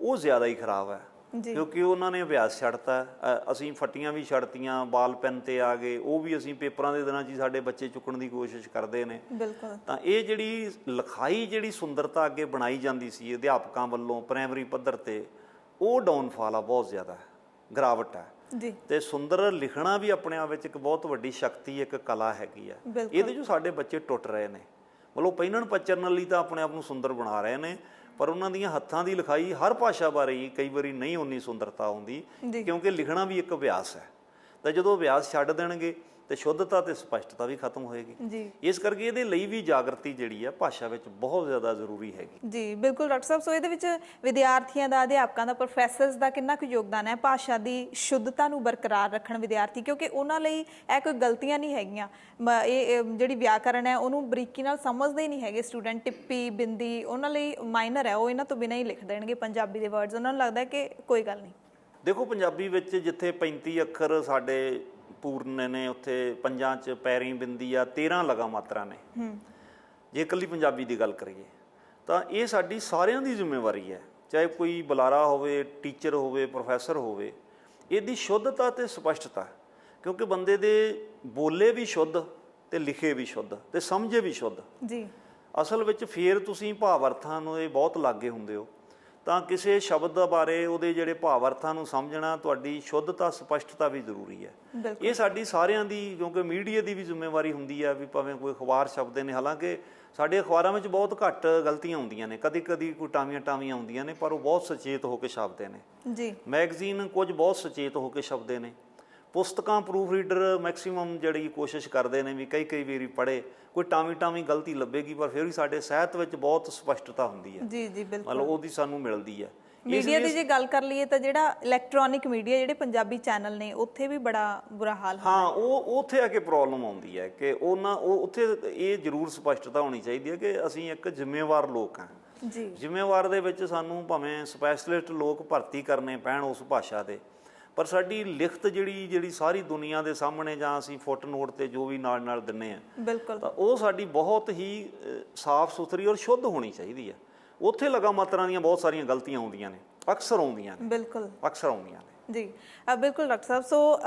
ਉਹ ਜ਼ਿਆਦਾ ਹੀ ਖਰਾਬ ਹੈ। ਕਿਉਂਕਿ ਉਹਨਾਂ ਨੇ ਅਭਿਆਸ ਛੱਡਤਾ। ਅਸੀਂ ਫੱਟੀਆਂ ਵੀ ਛੱਡਤੀਆਂ ਬਾਲ ਪੈਨ ਤੇ ਆ ਗਏ। ਉਹ ਵੀ ਅਸੀਂ ਪੇਪਰਾਂ ਦੇ ਦਿਨਾਂ 'ਚ ਹੀ ਸਾਡੇ ਬੱਚੇ ਚੁੱਕਣ ਦੀ ਕੋਸ਼ਿਸ਼ ਕਰਦੇ ਨੇ। ਬਿਲਕੁਲ। ਤਾਂ ਇਹ ਜਿਹੜੀ ਲਿਖਾਈ ਜਿਹੜੀ ਸੁੰਦਰਤਾ ਅੱਗੇ ਬਣਾਈ ਜਾਂਦੀ ਸੀ ਅਧਿਆਪਕਾਂ ਵੱਲੋਂ ਪ੍ਰਾਇਮਰੀ ਪੱਧਰ ਤੇ ਉਹ ਡਾਊਨਫਾਲ ਆ ਬਹੁਤ ਜ਼ਿਆਦਾ। ਹੈ ਗਿਰਾਵਟ ਹੈ ਜੀ। ਤੇ ਸੁੰਦਰ ਲਿਖਣਾ ਵੀ ਆਪਣੇ ਆਪ ਵਿੱਚ ਇੱਕ ਬਹੁਤ ਵੱਡੀ ਸ਼ਕਤੀ ਇੱਕ ਕਲਾ ਹੈਗੀ ਆ। ਇਹਦੇ ਜੋ ਸਾਡੇ ਬੱਚੇ ਟੁੱਟ ਰਹੇ ਨੇ। ਮਤਲਬ ਪਹਿਨਣ ਪਚਰਨ ਲਈ ਤਾਂ ਆਪਣੇ ਆਪ ਨੂੰ ਸੁੰਦਰ ਬਣਾ ਰਹੇ ਨੇ। ਪਰ ਉਹਨਾਂ ਦੀਆਂ ਹੱਥਾਂ ਦੀ ਲਿਖਾਈ ਹਰ ਭਾਸ਼ਾ ਬਾਰੇ ਹੀ ਕਈ ਵਾਰੀ ਨਹੀਂ ਉਨੀ ਸੁੰਦਰਤਾ ਆਉਂਦੀ। ਕਿਉਂਕਿ ਲਿਖਣਾ ਵੀ ਇੱਕ ਅਭਿਆਸ ਹੈ ਤਾਂ ਜਦੋਂ ਅਭਿਆਸ ਛੱਡ ਦੇਣਗੇ ਤੇ ਸ਼ੁੱਧਤਾ ਤੇ ਸਪਸ਼ਟਤਾ ਵੀ ਖਤਮ ਹੋਏਗੀ। ਜੀ। ਇਸ ਕਰਕੇ ਇਹਦੇ ਲਈ ਵੀ ਜਾਗਰਤੀ ਜਿਹੜੀ ਹੈ ਭਾਸ਼ਾ ਵਿੱਚ ਬਹੁਤ ਜ਼ਿਆਦਾ ਜ਼ਰੂਰੀ ਹੈਗੀ। ਜੀ ਬਿਲਕੁਲ ਡਾਕਟਰ ਸਾਹਿਬ ਸੋ ਇਹਦੇ ਵਿੱਚ ਵਿਦਿਆਰਥੀਆਂ ਦਾ ਅਧਿਆਪਕਾਂ ਦਾ ਪ੍ਰੋਫੈਸਰਸ ਦਾ ਕਿੰਨਾ ਕੁ ਯੋਗਦਾਨ ਹੈ ਭਾਸ਼ਾ ਦੀ ਸ਼ੁੱਧਤਾ ਨੂੰ ਬਰਕਰਾਰ ਰੱਖਣ ਵਿਦਿਆਰਥੀ? ਕਿਉਂਕਿ ਉਹਨਾਂ ਲਈ ਇਹ ਕੋਈ ਗਲਤੀਆਂ ਨਹੀਂ ਹੈਗੀਆਂ। ਇਹ ਇਹ ਜਿਹੜੀ ਵਿਆਕਰਣ ਹੈ ਉਹਨੂੰ ਬਰੀਕੀ ਨਾਲ ਸਮਝਦੇ ਹੀ ਨਹੀਂ ਹੈਗੇ ਸਟੂਡੈਂਟ। ਟਿੱਪੀ ਬਿੰਦੀ ਉਹਨਾਂ ਲਈ ਮਾਈਨਰ ਹੈ ਉਹ ਇਹਨਾਂ ਤੋਂ ਬਿਨਾਂ ਹੀ ਲਿਖ ਦੇਣਗੇ ਪੰਜਾਬੀ ਦੇ ਵਰਡਸ। ਉਹਨਾਂ ਨੂੰ ਲੱਗਦਾ ਹੈ ਕਿ ਕੋਈ ਗੱਲ ਨਹੀਂ। ਦੇਖੋ ਪੰਜਾਬੀ ਵਿੱਚ ਜਿੱਥੇ 35 ਅੱਖਰ ਸਾਡੇ ਪੂਰਨ ਨੇ ਉੱਥੇ ਪੰਜਾਂ ਚ ਪੈਰੀ ਬਿੰਦੀ ਆ 13 ਲਗਾ ਮਾਤਰਾ ਨੇ। ਹੂੰ। ਜੇ ਇਕੱਲੀ ਪੰਜਾਬੀ ਦੀ ਗੱਲ ਕਰੀਏ ਤਾਂ ਇਹ ਸਾਡੀ ਸਾਰਿਆਂ ਦੀ ਜ਼ਿੰਮੇਵਾਰੀ ਹੈ। ਚਾਹੇ ਕੋਈ ਬੁਲਾਰਾ ਹੋਵੇ ਟੀਚਰ ਹੋਵੇ ਪ੍ਰੋਫੈਸਰ ਹੋਵੇ ਇਹਦੀ ਸ਼ੁੱਧਤਾ ਤੇ ਸਪਸ਼ਟਤਾ। ਕਿਉਂਕਿ ਬੰਦੇ ਦੇ ਬੋਲੇ ਵੀ ਸ਼ੁੱਧ ਤੇ ਲਿਖੇ ਵੀ ਸ਼ੁੱਧ ਤੇ ਸਮਝੇ ਵੀ ਸ਼ੁੱਧ। ਜੀ। ਅਸਲ ਵਿੱਚ ਫੇਰ ਤੁਸੀਂ ਭਾਵ ਅਰਥਾਂ ਨੂੰ ਇਹ ਬਹੁਤ ਲਾਗੇ ਹੁੰਦੇ ਹੋ। ਤਾਂ ਕਿਸੇ ਸ਼ਬਦ ਦਾ ਬਾਰੇ ਉਹਦੇ ਜਿਹੜੇ ਭਾਵ ਅਰਥਾਂ ਨੂੰ ਸਮਝਣਾ ਤੁਹਾਡੀ ਸ਼ੁੱਧਤਾ ਸਪਸ਼ਟਤਾ ਵੀ ਜ਼ਰੂਰੀ ਹੈ। ਇਹ ਸਾਡੀ ਸਾਰਿਆਂ ਦੀ ਕਿਉਂਕਿ ਮੀਡੀਆ ਦੀ ਵੀ ਜ਼ਿੰਮੇਵਾਰੀ ਹੁੰਦੀ ਹੈ ਵੀ ਭਾਵੇਂ ਕੋਈ ਅਖਬਾਰ ਛਪਦੇ ਨੇ ਹਾਲਾਂਕਿ ਸਾਡੇ ਅਖਬਾਰਾਂ ਵਿੱਚ ਬਹੁਤ ਘੱਟ ਗਲਤੀਆਂ ਹੁੰਦੀਆਂ ਨੇ। ਕਦੀ ਕਦੀ ਕੋਈ ਟਾਵੀਆਂ ਟਾਵੀਆਂ ਹੁੰਦੀਆਂ ਨੇ ਪਰ ਉਹ ਬਹੁਤ ਸੁਚੇਤ ਹੋ ਕੇ ਛਾਪਦੇ ਨੇ। ਜੀ। ਮੈਗਜ਼ੀਨ ਕੁਝ ਬਹੁਤ ਸੁਚੇਤ ਹੋ ਕੇ ਛਪਦੇ ਨੇ। ਪੁਸਤਕਾਂ ਪ੍ਰੂਫ ਰੀਡਰ ਮੈਕਸਿਮਮ ਜਿਹੜੀ ਕੋਸ਼ਿਸ਼ ਕਰਦੇ ਨੇ ਵੀ ਕਈ ਕਈ ਵਾਰੀ ਪੜ੍ਹੇ ਕੋਈ ਟਾਵੀ ਟਾਵੀ ਗਲਤੀ ਲੱਭੇਗੀ ਪਰ ਫਿਰ ਵੀ ਸਾਡੇ ਸਾਹਿਤ ਵਿੱਚ ਬਹੁਤ ਸਪਸ਼ਟਤਾ ਹੁੰਦੀ ਹੈ। ਜੀ ਜੀ ਬਿਲਕੁਲ। ਮਤਲਬ ਉਹਦੀ ਸਾਨੂੰ ਮਿਲਦੀ ਹੈ। ਮੀਡੀਆ ਦੀ ਜੇ ਗੱਲ ਕਰ ਲਈਏ ਤਾਂ ਜਿਹੜਾ ਇਲੈਕਟ੍ਰੋਨਿਕ ਮੀਡੀਆ ਜਿਹੜੇ ਪੰਜਾਬੀ ਚੈਨਲ ਨੇ ਉੱਥੇ ਵੀ ਬੜਾ ਬੁਰਾ ਹਾਲ ਹੈ ਹਾਂ। ਉਹ ਉੱਥੇ ਆ ਕੇ ਪ੍ਰੋਬਲਮ ਆਉਂਦੀ ਹੈ ਕਿ ਉਹਨਾਂ ਉਹ ਉੱਥੇ ਇਹ ਜ਼ਰੂਰ ਸਪਸ਼ਟਤਾ ਹੋਣੀ ਚਾਹੀਦੀ ਹੈ ਕਿ ਅਸੀਂ ਇੱਕ ਜ਼ਿੰਮੇਵਾਰ ਲੋਕ ਹਾਂ। ਜੀ। ਜ਼ਿੰਮੇਵਾਰ ਦੇ ਵਿੱਚ ਸਾਨੂੰ ਭਾਵੇਂ ਸਪੈਸ਼ਲਿਸਟ ਲੋਕ ਭਰਤੀ ਕਰਨੇ ਪੈਣ ਉਸ ਭਾਸ਼ਾ ਦੇ ਪਰ ਸਾਡੀ ਲਿਖਤ ਜਿਹੜੀ ਜਿਹੜੀ ਸਾਰੀ ਦੁਨੀਆ ਦੇ ਸਾਹਮਣੇ ਜਾਂ ਅਸੀਂ ਫੁੱਟ ਨੋਟ ਤੇ ਜੋ ਵੀ ਨਾਲ ਨਾਲ ਦਿੰਨੇ ਆ ਬਿਲਕੁਲ। ਤਾਂ ਉਹ ਸਾਡੀ ਬਹੁਤ ਹੀ ਸਾਫ਼ ਸੁਥਰੀ ਔਰ ਸ਼ੁੱਧ ਹੋਣੀ ਚਾਹੀਦੀ ਹੈ ਉੱਥੇ ਲਗਾ ਮਾਤਰਾ ਦੀਆਂ ਬਹੁਤ ਸਾਰੀਆਂ ਗਲਤੀਆਂ ਆਉਂਦੀਆਂ ਨੇ ਅਕਸਰ ਆਉਂਦੀਆਂ ਨੇ। ਬਿਲਕੁਲ। ਅਕਸਰ ਆਉਂਦੀਆਂ ਨੇ। ਜੀ ਬਿਲਕੁਲ ਡਾਕਟਰ ਸਾਹਿਬ। ਸੋ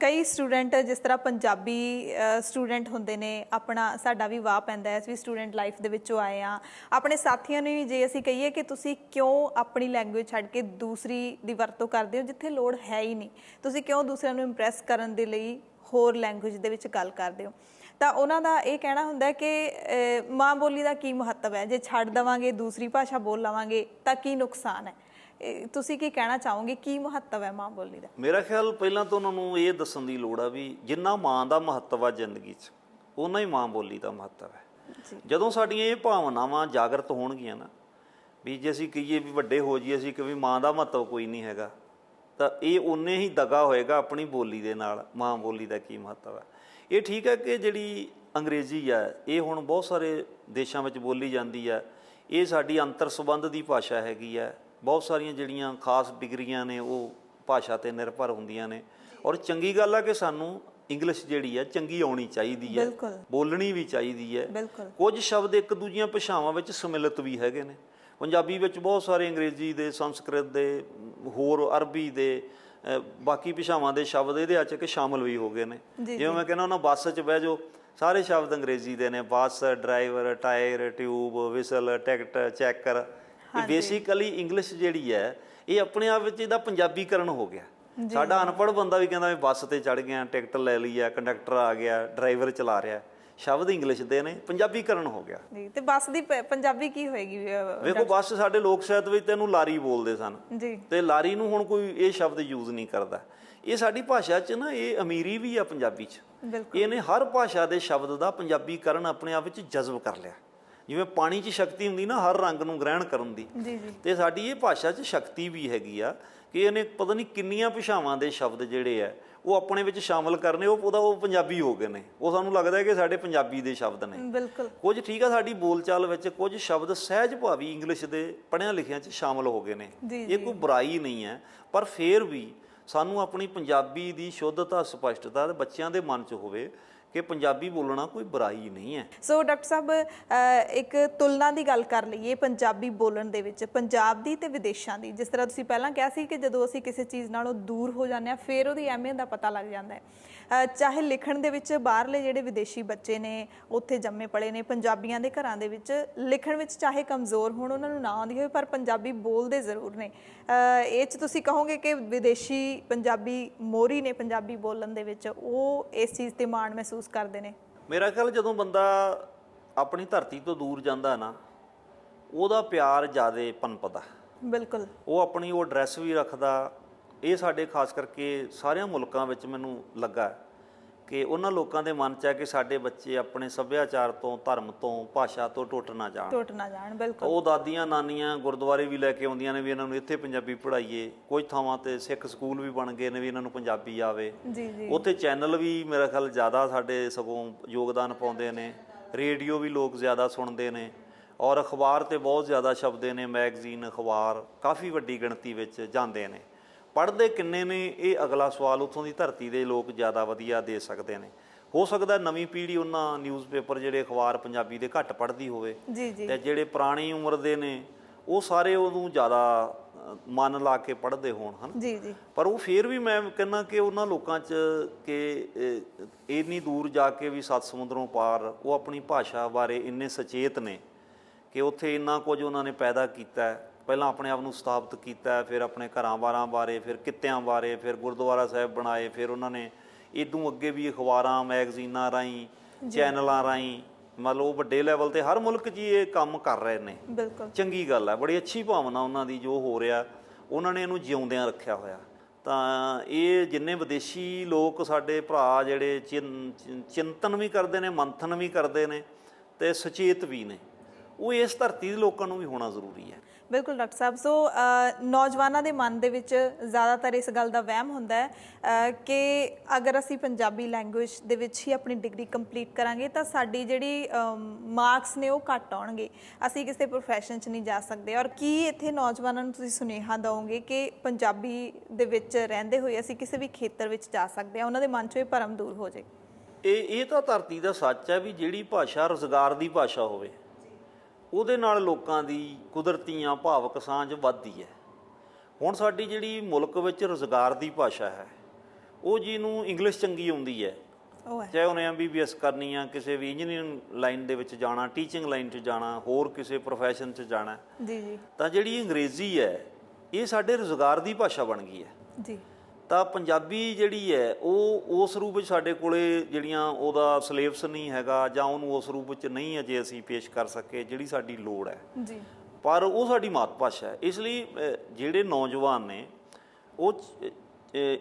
ਕਈ ਸਟੂਡੈਂਟ ਜਿਸ ਤਰ੍ਹਾਂ ਪੰਜਾਬੀ ਸਟੂਡੈਂਟ ਹੁੰਦੇ ਨੇ, ਆਪਣਾ ਸਾਡਾ ਵੀ ਵਾਹ ਪੈਂਦਾ ਹੈ, ਅਸੀਂ ਵੀ ਸਟੂਡੈਂਟ ਲਾਈਫ ਦੇ ਵਿੱਚੋਂ ਆਏ ਆ ਆਪਣੇ ਸਾਥੀਆਂ ਨੂੰ ਵੀ ਜੇ ਅਸੀਂ ਕਹੀਏ ਕਿ ਤੁਸੀਂ ਕਿਉਂ ਆਪਣੀ ਲੈਂਗੁਏਜ ਛੱਡ ਕੇ ਦੂਸਰੀ ਦੀ ਵਰਤੋਂ ਕਰਦੇ ਹੋ, ਜਿੱਥੇ ਲੋੜ ਹੈ ਹੀ ਨਹੀਂ। ਤੁਸੀਂ ਕਿਉਂ ਦੂਸਰਿਆਂ ਨੂੰ ਇੰਪ੍ਰੈਸ ਕਰਨ ਦੇ ਲਈ ਹੋਰ ਲੈਂਗੁਏਜ ਦੇ ਵਿੱਚ ਗੱਲ ਕਰਦੇ ਹੋ? ਤਾਂ ਉਹਨਾਂ ਦਾ ਇਹ ਕਹਿਣਾ ਹੁੰਦਾ ਕਿ ਮਾਂ ਬੋਲੀ ਦਾ ਕੀ ਮਹੱਤਵ ਹੈ? ਜੇ ਛੱਡ ਦਵਾਂਗੇ, ਦੂਸਰੀ ਭਾਸ਼ਾ ਬੋਲ ਲਵਾਂਗੇ, ਤਾਂ ਕੀ ਨੁਕਸਾਨ ਹੈ? ਤੁਸੀਂ ਕੀ ਕਹਿਣਾ ਚਾਹੋਗੇ? ਕੀ ਮਹੱਤਵ ਹੈ ਮਾਂ ਬੋਲੀ ਦਾ? ਮੇਰਾ ਖਿਆਲ ਪਹਿਲਾਂ ਤਾਂ ਉਹਨਾਂ ਨੂੰ ਇਹ ਦੱਸਣ ਦੀ ਲੋੜ ਆ ਵੀ ਜਿੰਨਾ ਮਾਂ ਦਾ ਮਹੱਤਵ ਆ ਜ਼ਿੰਦਗੀ 'ਚ ਉਹਨਾਂ ਹੀ ਮਾਂ ਬੋਲੀ ਦਾ ਮਹੱਤਵ ਹੈ। ਜਦੋਂ ਸਾਡੀਆਂ ਇਹ ਭਾਵਨਾਵਾਂ ਜਾਗਰਤ ਹੋਣਗੀਆਂ ਨਾ ਵੀ ਜੇ ਅਸੀਂ ਕਹੀਏ ਵੀ ਵੱਡੇ ਹੋ ਜਾਈਏ ਅਸੀਂ ਕਿ ਵੀ ਮਾਂ ਦਾ ਮਹੱਤਵ ਕੋਈ ਨਹੀਂ ਹੈਗਾ ਤਾਂ ਇਹ ਉਨੇ ਹੀ ਦਗਾ ਹੋਏਗਾ ਆਪਣੀ ਬੋਲੀ ਦੇ ਨਾਲ ਮਾਂ ਬੋਲੀ ਦਾ ਕੀ ਮਹੱਤਵ ਹੈ ਇਹ ਠੀਕ ਹੈ ਕਿ ਜਿਹੜੀ ਅੰਗਰੇਜ਼ੀ ਆ ਇਹ ਹੁਣ ਬਹੁਤ ਸਾਰੇ ਦੇਸ਼ਾਂ ਵਿੱਚ ਬੋਲੀ ਜਾਂਦੀ ਆ ਇਹ ਸਾਡੀ ਅੰਤਰ ਸੰਬੰਧ ਦੀ ਭਾਸ਼ਾ ਹੈਗੀ ਆ ਬਹੁਤ ਸਾਰੀਆਂ ਜਿਹੜੀਆਂ ਖਾਸ ਡਿਗਰੀਆਂ ਨੇ ਉਹ ਭਾਸ਼ਾ ਤੇ ਨਿਰਭਰ ਹੁੰਦੀਆਂ ਨੇ। ਔਰ ਚੰਗੀ ਗੱਲ ਆ ਕਿ ਸਾਨੂੰ ਇੰਗਲਿਸ਼ ਜਿਹੜੀ ਆ ਚੰਗੀ ਆਉਣੀ ਚਾਹੀਦੀ ਹੈ ਬੋਲਣੀ ਵੀ ਚਾਹੀਦੀ ਹੈ ਕੁਝ ਸ਼ਬਦ ਇੱਕ ਦੂਜੀਆਂ ਭਾਸ਼ਾਵਾਂ ਵਿੱਚ ਸਮਿਲਿਤ ਵੀ ਹੈਗੇ ਨੇ। ਪੰਜਾਬੀ ਵਿੱਚ ਬਹੁਤ ਸਾਰੇ ਅੰਗਰੇਜ਼ੀ ਦੇ ਸੰਸਕ੍ਰਿਤ ਦੇ ਹੋਰ ਅਰਬੀ ਦੇ ਬਾਕੀ ਭਾਸ਼ਾਵਾਂ ਦੇ ਸ਼ਬਦ ਇਹਦੇ ਵਿੱਚ ਕਿ ਸ਼ਾਮਲ ਵੀ ਹੋ ਗਏ ਨੇ। ਜਿਵੇਂ ਮੈਂ ਕਹਿੰਦਾ ਉਹਨਾਂ ਬੱਸ 'ਚ ਬਹਿ ਜਾਓ ਸਾਰੇ ਸ਼ਬਦ ਅੰਗਰੇਜ਼ੀ ਦੇ ਨੇ। Bus driver tyre tube whistle ticket checker. ਇਹ ਬੇਸਿਕਲੀ ਇੰਗਲਿਸ਼ ਜਿਹੜੀ ਹੈ ਇਹ ਆਪਣੇ ਆਪ ਵਿੱਚ ਇਹਦਾ ਪੰਜਾਬੀਕਰਨ ਹੋ ਗਿਆ। ਸਾਡਾ ਅਨਪੜ੍ਹ ਬੰਦਾ ਵੀ ਕਹਿੰਦਾ ਬੱਸ ਤੇ ਚੜ ਗਿਆ ਟਿਕਟ ਲੈ ਲਈ ਆ ਕੰਡਕਟਰ ਆ ਗਿਆ ਡਰਾਈਵਰ ਚਲਾ ਰਿਹਾ। ਸ਼ਬਦ ਇੰਗਲਿਸ਼ ਦੇ ਨੇ ਪੰਜਾਬੀਕਰਨ ਹੋ ਗਿਆ। ਜੀ ਤੇ ਬੱਸ ਦੀ ਪੰਜਾਬੀ ਕੀ ਹੋਏਗੀ ਵੇਖੋ ਬੱਸ ਸਾਡੇ ਲੋਕ ਸਾਹਿਤ ਵਿੱਚ ਤੈਨੂੰ ਲਾਰੀ ਬੋਲਦੇ ਸਨ। ਜੀ। ਤੇ ਲਾਰੀ ਨੂੰ ਹੁਣ ਕੋਈ ਇਹ ਸ਼ਬਦ ਯੂਜ਼ ਨਹੀਂ ਕਰਦਾ। ਇਹ ਸਾਡੀ ਭਾਸ਼ਾ 'ਚ ਨਾ ਇਹ ਅਮੀਰੀ ਵੀ ਆ ਪੰਜਾਬੀ 'ਚ। ਇਹਨੇ ਹਰ ਭਾਸ਼ਾ ਦੇ ਸ਼ਬਦ ਦਾ ਪੰਜਾਬੀਕਰਨ ਆਪਣੇ ਆਪ ਵਿੱਚ ਜਜ਼ਬ ਕਰ ਲਿਆ। ਜਿਵੇਂ ਪਾਣੀ 'ਚ ਸ਼ਕਤੀ ਹੁੰਦੀ ਨਾ ਹਰ ਰੰਗ ਨੂੰ ਗ੍ਰਹਿਣ ਕਰਨ ਦੀ। ਤੇ ਸਾਡੀ ਇਹ ਭਾਸ਼ਾ 'ਚ ਸ਼ਕਤੀ ਵੀ ਹੈਗੀ ਆ ਕਿ ਇਹਨੇ ਪਤਾ ਨਹੀਂ ਕਿੰਨੀਆਂ ਭਾਸ਼ਾਵਾਂ ਦੇ ਸ਼ਬਦ ਜਿਹੜੇ ਆ ਉਹ ਆਪਣੇ ਵਿੱਚ ਸ਼ਾਮਲ ਕਰਨੇ ਉਹ ਉਹਦਾ ਉਹ ਪੰਜਾਬੀ ਹੋ ਗਏ ਨੇ। ਉਹ ਸਾਨੂੰ ਲੱਗਦਾ ਹੈ ਕਿ ਸਾਡੇ ਪੰਜਾਬੀ ਦੇ ਸ਼ਬਦ ਨੇ। ਬਿਲਕੁਲ। ਕੁਝ ਠੀਕ ਆ ਸਾਡੀ ਬੋਲਚਾਲ ਵਿੱਚ ਕੁਝ ਸ਼ਬਦ ਸਹਿਜ ਭਾਵੀ ਇੰਗਲਿਸ਼ ਦੇ ਪੜ੍ਹਿਆਂ ਲਿਖਿਆਂ 'ਚ ਸ਼ਾਮਲ ਹੋ ਗਏ ਨੇ। ਇਹ ਕੋਈ ਬੁਰਾਈ ਨਹੀਂ ਹੈ ਪਰ ਫੇਰ ਵੀ ਸਾਨੂੰ ਆਪਣੀ ਪੰਜਾਬੀ ਦੀ ਸ਼ੁੱਧਤਾ ਸਪਸ਼ਟਤਾ ਬੱਚਿਆਂ ਦੇ ਮਨ 'ਚ ਹੋਵੇ ਕਿ ਪੰਜਾਬੀ ਬੋਲਣਾ ਕੋਈ ਬੁਰਾਈ ਨਹੀਂ ਹੈ। ਸੋ ਡਾਕਟਰ ਸਾਹਿਬ ਅਹ, ਇੱਕ ਤੁਲਨਾ ਦੀ ਗੱਲ ਕਰ ਲਈਏ ਪੰਜਾਬੀ ਬੋਲਣ ਦੇ ਵਿੱਚ ਪੰਜਾਬ ਦੀ ਤੇ ਵਿਦੇਸ਼ਾਂ ਦੀ। ਜਿਸ ਤਰ੍ਹਾਂ ਤੁਸੀਂ ਪਹਿਲਾਂ ਕਿਹਾ ਸੀ ਕਿ ਜਦੋਂ ਅਸੀਂ ਕਿਸੇ ਚੀਜ਼ ਨਾਲੋਂ ਦੂਰ ਹੋ ਜਾਂਦੇ ਆ ਫਿਰ ਉਹਦੀ ਅਹਿਮੀਅਤ ਦਾ ਪਤਾ ਲੱਗ ਜਾਂਦਾ ਹੈ। ਚਾਹੇ ਲਿਖਣ ਦੇ ਵਿੱਚ ਬਾਹਰਲੇ ਜਿਹੜੇ ਵਿਦੇਸ਼ੀ ਬੱਚੇ ਨੇ ਉੱਥੇ ਜੰਮੇ ਪਲੇ ਨੇ ਪੰਜਾਬੀਆਂ ਦੇ ਘਰਾਂ ਦੇ ਵਿੱਚ ਲਿਖਣ ਵਿੱਚ ਚਾਹੇ ਕਮਜ਼ੋਰ ਹੋਣ ਉਹਨਾਂ ਨੂੰ ਨਾ ਆਉਂਦੀ ਹੋਵੇ ਪਰ ਪੰਜਾਬੀ ਬੋਲਦੇ ਜ਼ਰੂਰ ਨੇ। ਇਹ ਚ ਤੁਸੀਂ ਕਹੋਗੇ ਕਿ ਵਿਦੇਸ਼ੀ ਪੰਜਾਬੀ ਮੋਰੀ ਨੇ ਪੰਜਾਬੀ ਬੋਲਣ ਦੇ ਵਿੱਚ ਉਹ ਇਸ ਚੀਜ਼ ਤੇ ਮਾਣ ਮਹਿਸੂਸ ਕਰਦੇ ਨੇ? ਮੇਰਾ ਖਿਆਲ ਜਦੋਂ ਬੰਦਾ ਆਪਣੀ ਧਰਤੀ ਤੋਂ ਦੂਰ ਜਾਂਦਾ ਨਾ ਉਹਦਾ ਪਿਆਰ ਜ਼ਿਆਦੇ ਪਨਪਦਾ। ਬਿਲਕੁਲ। ਉਹ ਆਪਣੀ ਉਹ ਐਡਰੈਸ ਵੀ ਰੱਖਦਾ ਇਹ ਸਾਡੇ ਖਾਸ ਕਰਕੇ ਸਾਰਿਆਂ ਮੁਲਕਾਂ ਵਿੱਚ ਮੈਨੂੰ ਲੱਗਾ ਕਿ ਉਹਨਾਂ ਲੋਕਾਂ ਦੇ ਮਨ 'ਚ ਹੈ ਕਿ ਸਾਡੇ ਬੱਚੇ ਆਪਣੇ ਸੱਭਿਆਚਾਰ ਤੋਂ ਧਰਮ ਤੋਂ ਭਾਸ਼ਾ ਤੋਂ ਟੁੱਟ ਨਾ ਜਾਣ। ਟੁੱਟ ਨਾ ਜਾਣ ਬਿਲਕੁਲ। ਉਹ ਦਾਦੀਆਂ ਨਾਨੀਆਂ ਗੁਰਦੁਆਰੇ ਵੀ ਲੈ ਕੇ ਆਉਂਦੀਆਂ ਨੇ ਵੀ ਇਹਨਾਂ ਨੂੰ ਇੱਥੇ ਪੰਜਾਬੀ ਪੜ੍ਹਾਈਏ ਕੁਝ ਥਾਵਾਂ ਤੇ ਸਿੱਖ ਸਕੂਲ ਵੀ ਬਣ ਗਏ ਨੇ ਵੀ ਇਹਨਾਂ ਨੂੰ ਪੰਜਾਬੀ ਆਵੇ। ਜੀ ਜੀ। ਉੱਥੇ ਚੈਨਲ ਵੀ ਮੇਰਾ ਖਿਆਲ ਜ਼ਿਆਦਾ ਸਾਡੇ ਸਗੋਂ ਯੋਗਦਾਨ ਪਾਉਂਦੇ ਨੇ ਰੇਡੀਓ ਵੀ ਲੋਕ ਜ਼ਿਆਦਾ ਸੁਣਦੇ ਨੇ ਔਰ ਅਖਬਾਰ ਤੇ ਬਹੁਤ ਜ਼ਿਆਦਾ ਛਪਦੇ ਨੇ ਮੈਗਜ਼ੀਨ ਅਖਬਾਰ ਕਾਫੀ ਵੱਡੀ ਗਿਣਤੀ ਵਿੱਚ ਜਾਂਦੇ ਨੇ। ਪੜ੍ਹਦੇ ਕਿੰਨੇ ਨੇ ਇਹ ਅਗਲਾ ਸਵਾਲ ਉੱਥੋਂ ਦੀ ਧਰਤੀ ਦੇ ਲੋਕ ਜ਼ਿਆਦਾ ਵਧੀਆ ਦੇ ਸਕਦੇ ਨੇ। ਹੋ ਸਕਦਾ ਨਵੀਂ ਪੀੜ੍ਹੀ ਉਹਨਾਂ ਨਿਊਜ਼ਪੇਪਰ ਜਿਹੜੇ ਅਖਬਾਰ ਪੰਜਾਬੀ ਦੇ ਘੱਟ ਪੜ੍ਹਦੀ ਹੋਵੇ ਤੇ ਜਿਹੜੇ ਪੁਰਾਣੀ ਉਮਰ ਦੇ ਨੇ ਉਹ ਸਾਰੇ ਉਹਨੂੰ ਜ਼ਿਆਦਾ ਮਨ ਲਾ ਕੇ ਪੜ੍ਹਦੇ ਹੋਣ ਹਨ? ਜੀ ਜੀ। ਪਰ ਉਹ ਫੇਰ ਵੀ ਮੈਂ ਕਹਿੰਦਾ ਕਿ ਉਹਨਾਂ ਲੋਕਾਂ 'ਚ ਕਿ ਇੰਨੀ ਦੂਰ ਜਾ ਕੇ ਵੀ ਸੱਤ ਸਮੁੰਦਰੋਂ ਪਾਰ ਉਹ ਆਪਣੀ ਭਾਸ਼ਾ ਬਾਰੇ ਇੰਨੇ ਸੁਚੇਤ ਨੇ ਕਿ ਉੱਥੇ ਇੰਨਾ ਕੁਝ ਉਹਨਾਂ ਨੇ ਪੈਦਾ ਕੀਤਾ ਹੈ। ਪਹਿਲਾਂ ਆਪਣੇ ਆਪ ਨੂੰ ਸਥਾਪਿਤ ਕੀਤਾ ਫਿਰ ਆਪਣੇ ਘਰਾਂ ਬਾਰਾਂ ਬਾਰੇ ਫਿਰ ਕਿੱਤਿਆਂ ਬਾਰੇ ਫਿਰ ਗੁਰਦੁਆਰਾ ਸਾਹਿਬ ਬਣਾਏ ਫਿਰ ਉਹਨਾਂ ਨੇ ਇਦੋਂ ਅੱਗੇ ਵੀ ਅਖਬਾਰਾਂ ਮੈਗਜ਼ੀਨਾਂ ਰਾਹੀਂ ਚੈਨਲਾਂ ਰਾਹੀਂ ਮੰਨ ਲਓ ਵੱਡੇ ਲੈਵਲ ਤੇ ਹਰ ਮੁਲਕ 'ਚ ਇਹ ਕੰਮ ਕਰ ਰਹੇ ਨੇ। ਬਿਲਕੁਲ। ਚੰਗੀ ਗੱਲ ਹੈ ਬੜੀ ਅੱਛੀ ਭਾਵਨਾ ਉਹਨਾਂ ਦੀ ਜੋ ਹੋ ਰਿਹਾ ਉਹਨਾਂ ਨੇ ਇਹਨੂੰ ਜਿਉਂਦਿਆਂ ਰੱਖਿਆ ਹੋਇਆ। ਤਾਂ ਇਹ ਜਿੰਨੇ ਵਿਦੇਸ਼ੀ ਲੋਕ ਸਾਡੇ ਭਰਾ ਜਿਹੜੇ ਚਿੰਤਨ ਵੀ ਕਰਦੇ ਨੇ ਮੰਥਨ ਵੀ ਕਰਦੇ ਨੇ ਤੇ ਸੁਚੇਤ ਵੀ ਨੇ ਉਹ ਇਸ ਧਰਤੀ ਦੇ ਲੋਕਾਂ ਨੂੰ ਵੀ ਹੋਣਾ ਜ਼ਰੂਰੀ ਹੈ। ਬਿਲਕੁਲ, ਡਾਕਟਰ ਸਾਹਿਬ। ਸੋ ਨੌਜਵਾਨਾਂ ਦੇ ਮਨ ਦੇ ਵਿੱਚ ਜ਼ਿਆਦਾਤਰ ਇਸ ਗੱਲ ਦਾ ਵਹਿਮ ਹੁੰਦਾ ਹੈ ਕਿ ਅਗਰ ਅਸੀਂ ਪੰਜਾਬੀ ਲੈਂਗੁਏਜ ਦੇ ਵਿੱਚ ਹੀ ਆਪਣੀ ਡਿਗਰੀ ਕੰਪਲੀਟ ਕਰਾਂਗੇ, ਤਾਂ ਸਾਡੀ ਜਿਹੜੀ ਮਾਰਕਸ ਨੇ ਉਹ ਘੱਟ ਆਉਣਗੇ। ਅਸੀਂ ਕਿਸੇ ਪ੍ਰੋਫੈਸ਼ਨ 'ਚ ਨਹੀਂ ਜਾ ਸਕਦੇ। ਔਰ ਕੀ ਇੱਥੇ ਨੌਜਵਾਨਾਂ ਨੂੰ ਤੁਸੀਂ ਸੁਨੇਹਾ ਦਿਓਗੇ ਕਿ ਪੰਜਾਬੀ ਦੇ ਵਿੱਚ ਰਹਿੰਦੇ ਹੋਏ ਅਸੀਂ ਕਿਸੇ ਵੀ ਖੇਤਰ ਵਿੱਚ ਜਾ ਸਕਦੇ ਹਾਂ? ਉਹਨਾਂ ਦੇ ਮਨ 'ਚੋਂ ਇਹ ਭਰਮ ਦੂਰ ਹੋ ਜਾਏ। ਇਹ ਇਹ ਤਾਂ ਧਰਤੀ ਦਾ ਸੱਚ ਹੈ ਵੀ ਜਿਹੜੀ ਭਾਸ਼ਾ ਰੋਜ਼ਗਾਰ ਦੀ ਭਾਸ਼ਾ ਹੋਵੇ। ਉਹਦੇ ਨਾਲ ਲੋਕਾਂ ਦੀ ਕੁਦਰਤੀਆਂ ਭਾਵਕ ਸਾਂਝ ਵੱਧਦੀ ਹੈ। ਹੁਣ ਸਾਡੀ ਜਿਹੜੀ ਮੁਲਕ ਵਿੱਚ ਰੋਜ਼ਗਾਰ ਦੀ ਭਾਸ਼ਾ ਹੈ ਉਹ ਜਿਹਨੂੰ ਇੰਗਲਿਸ਼ ਚੰਗੀ ਆਉਂਦੀ ਹੈ ਚਾਹੇ ਉਹਨੇ ਐਮਬੀਬੀਐਸ ਕਰਨੀ ਆ ਕਿਸੇ ਵੀ ਇੰਜੀਨੀਅਰਿੰਗ ਲਾਈਨ ਦੇ ਵਿੱਚ ਜਾਣਾ ਟੀਚਿੰਗ ਲਾਈਨ 'ਚ ਜਾਣਾ ਹੋਰ ਕਿਸੇ ਪ੍ਰੋਫੈਸ਼ਨ 'ਚ ਜਾਣਾ ਜੀ ਜੀ। ਤਾਂ ਜਿਹੜੀ ਅੰਗਰੇਜ਼ੀ ਹੈ ਇਹ ਸਾਡੇ ਰੋਜ਼ਗਾਰ ਦੀ ਭਾਸ਼ਾ ਬਣ ਗਈ ਹੈ। ਜੀ। ਤਾਂ ਪੰਜਾਬੀ ਜਿਹੜੀ ਹੈ ਉਹ ਉਸ ਰੂਪ ਵਿੱਚ ਸਾਡੇ ਕੋਲੇ ਜਿਹੜੀਆਂ ਉਹਦਾ ਸਿਲੇਬਸ ਨਹੀਂ ਹੈਗਾ ਜਾਂ ਉਹਨੂੰ ਉਸ ਰੂਪ ਵਿੱਚ ਨਹੀਂ ਅਜੇ ਅਸੀਂ ਪੇਸ਼ ਕਰ ਸਕੇ ਜਿਹੜੀ ਸਾਡੀ ਲੋੜ ਹੈ। ਜੀ। ਪਰ ਉਹ ਸਾਡੀ ਮਾਤ ਭਾਸ਼ਾ ਹੈ। ਇਸ ਲਈ ਜਿਹੜੇ ਨੌਜਵਾਨ ਨੇ ਉਹ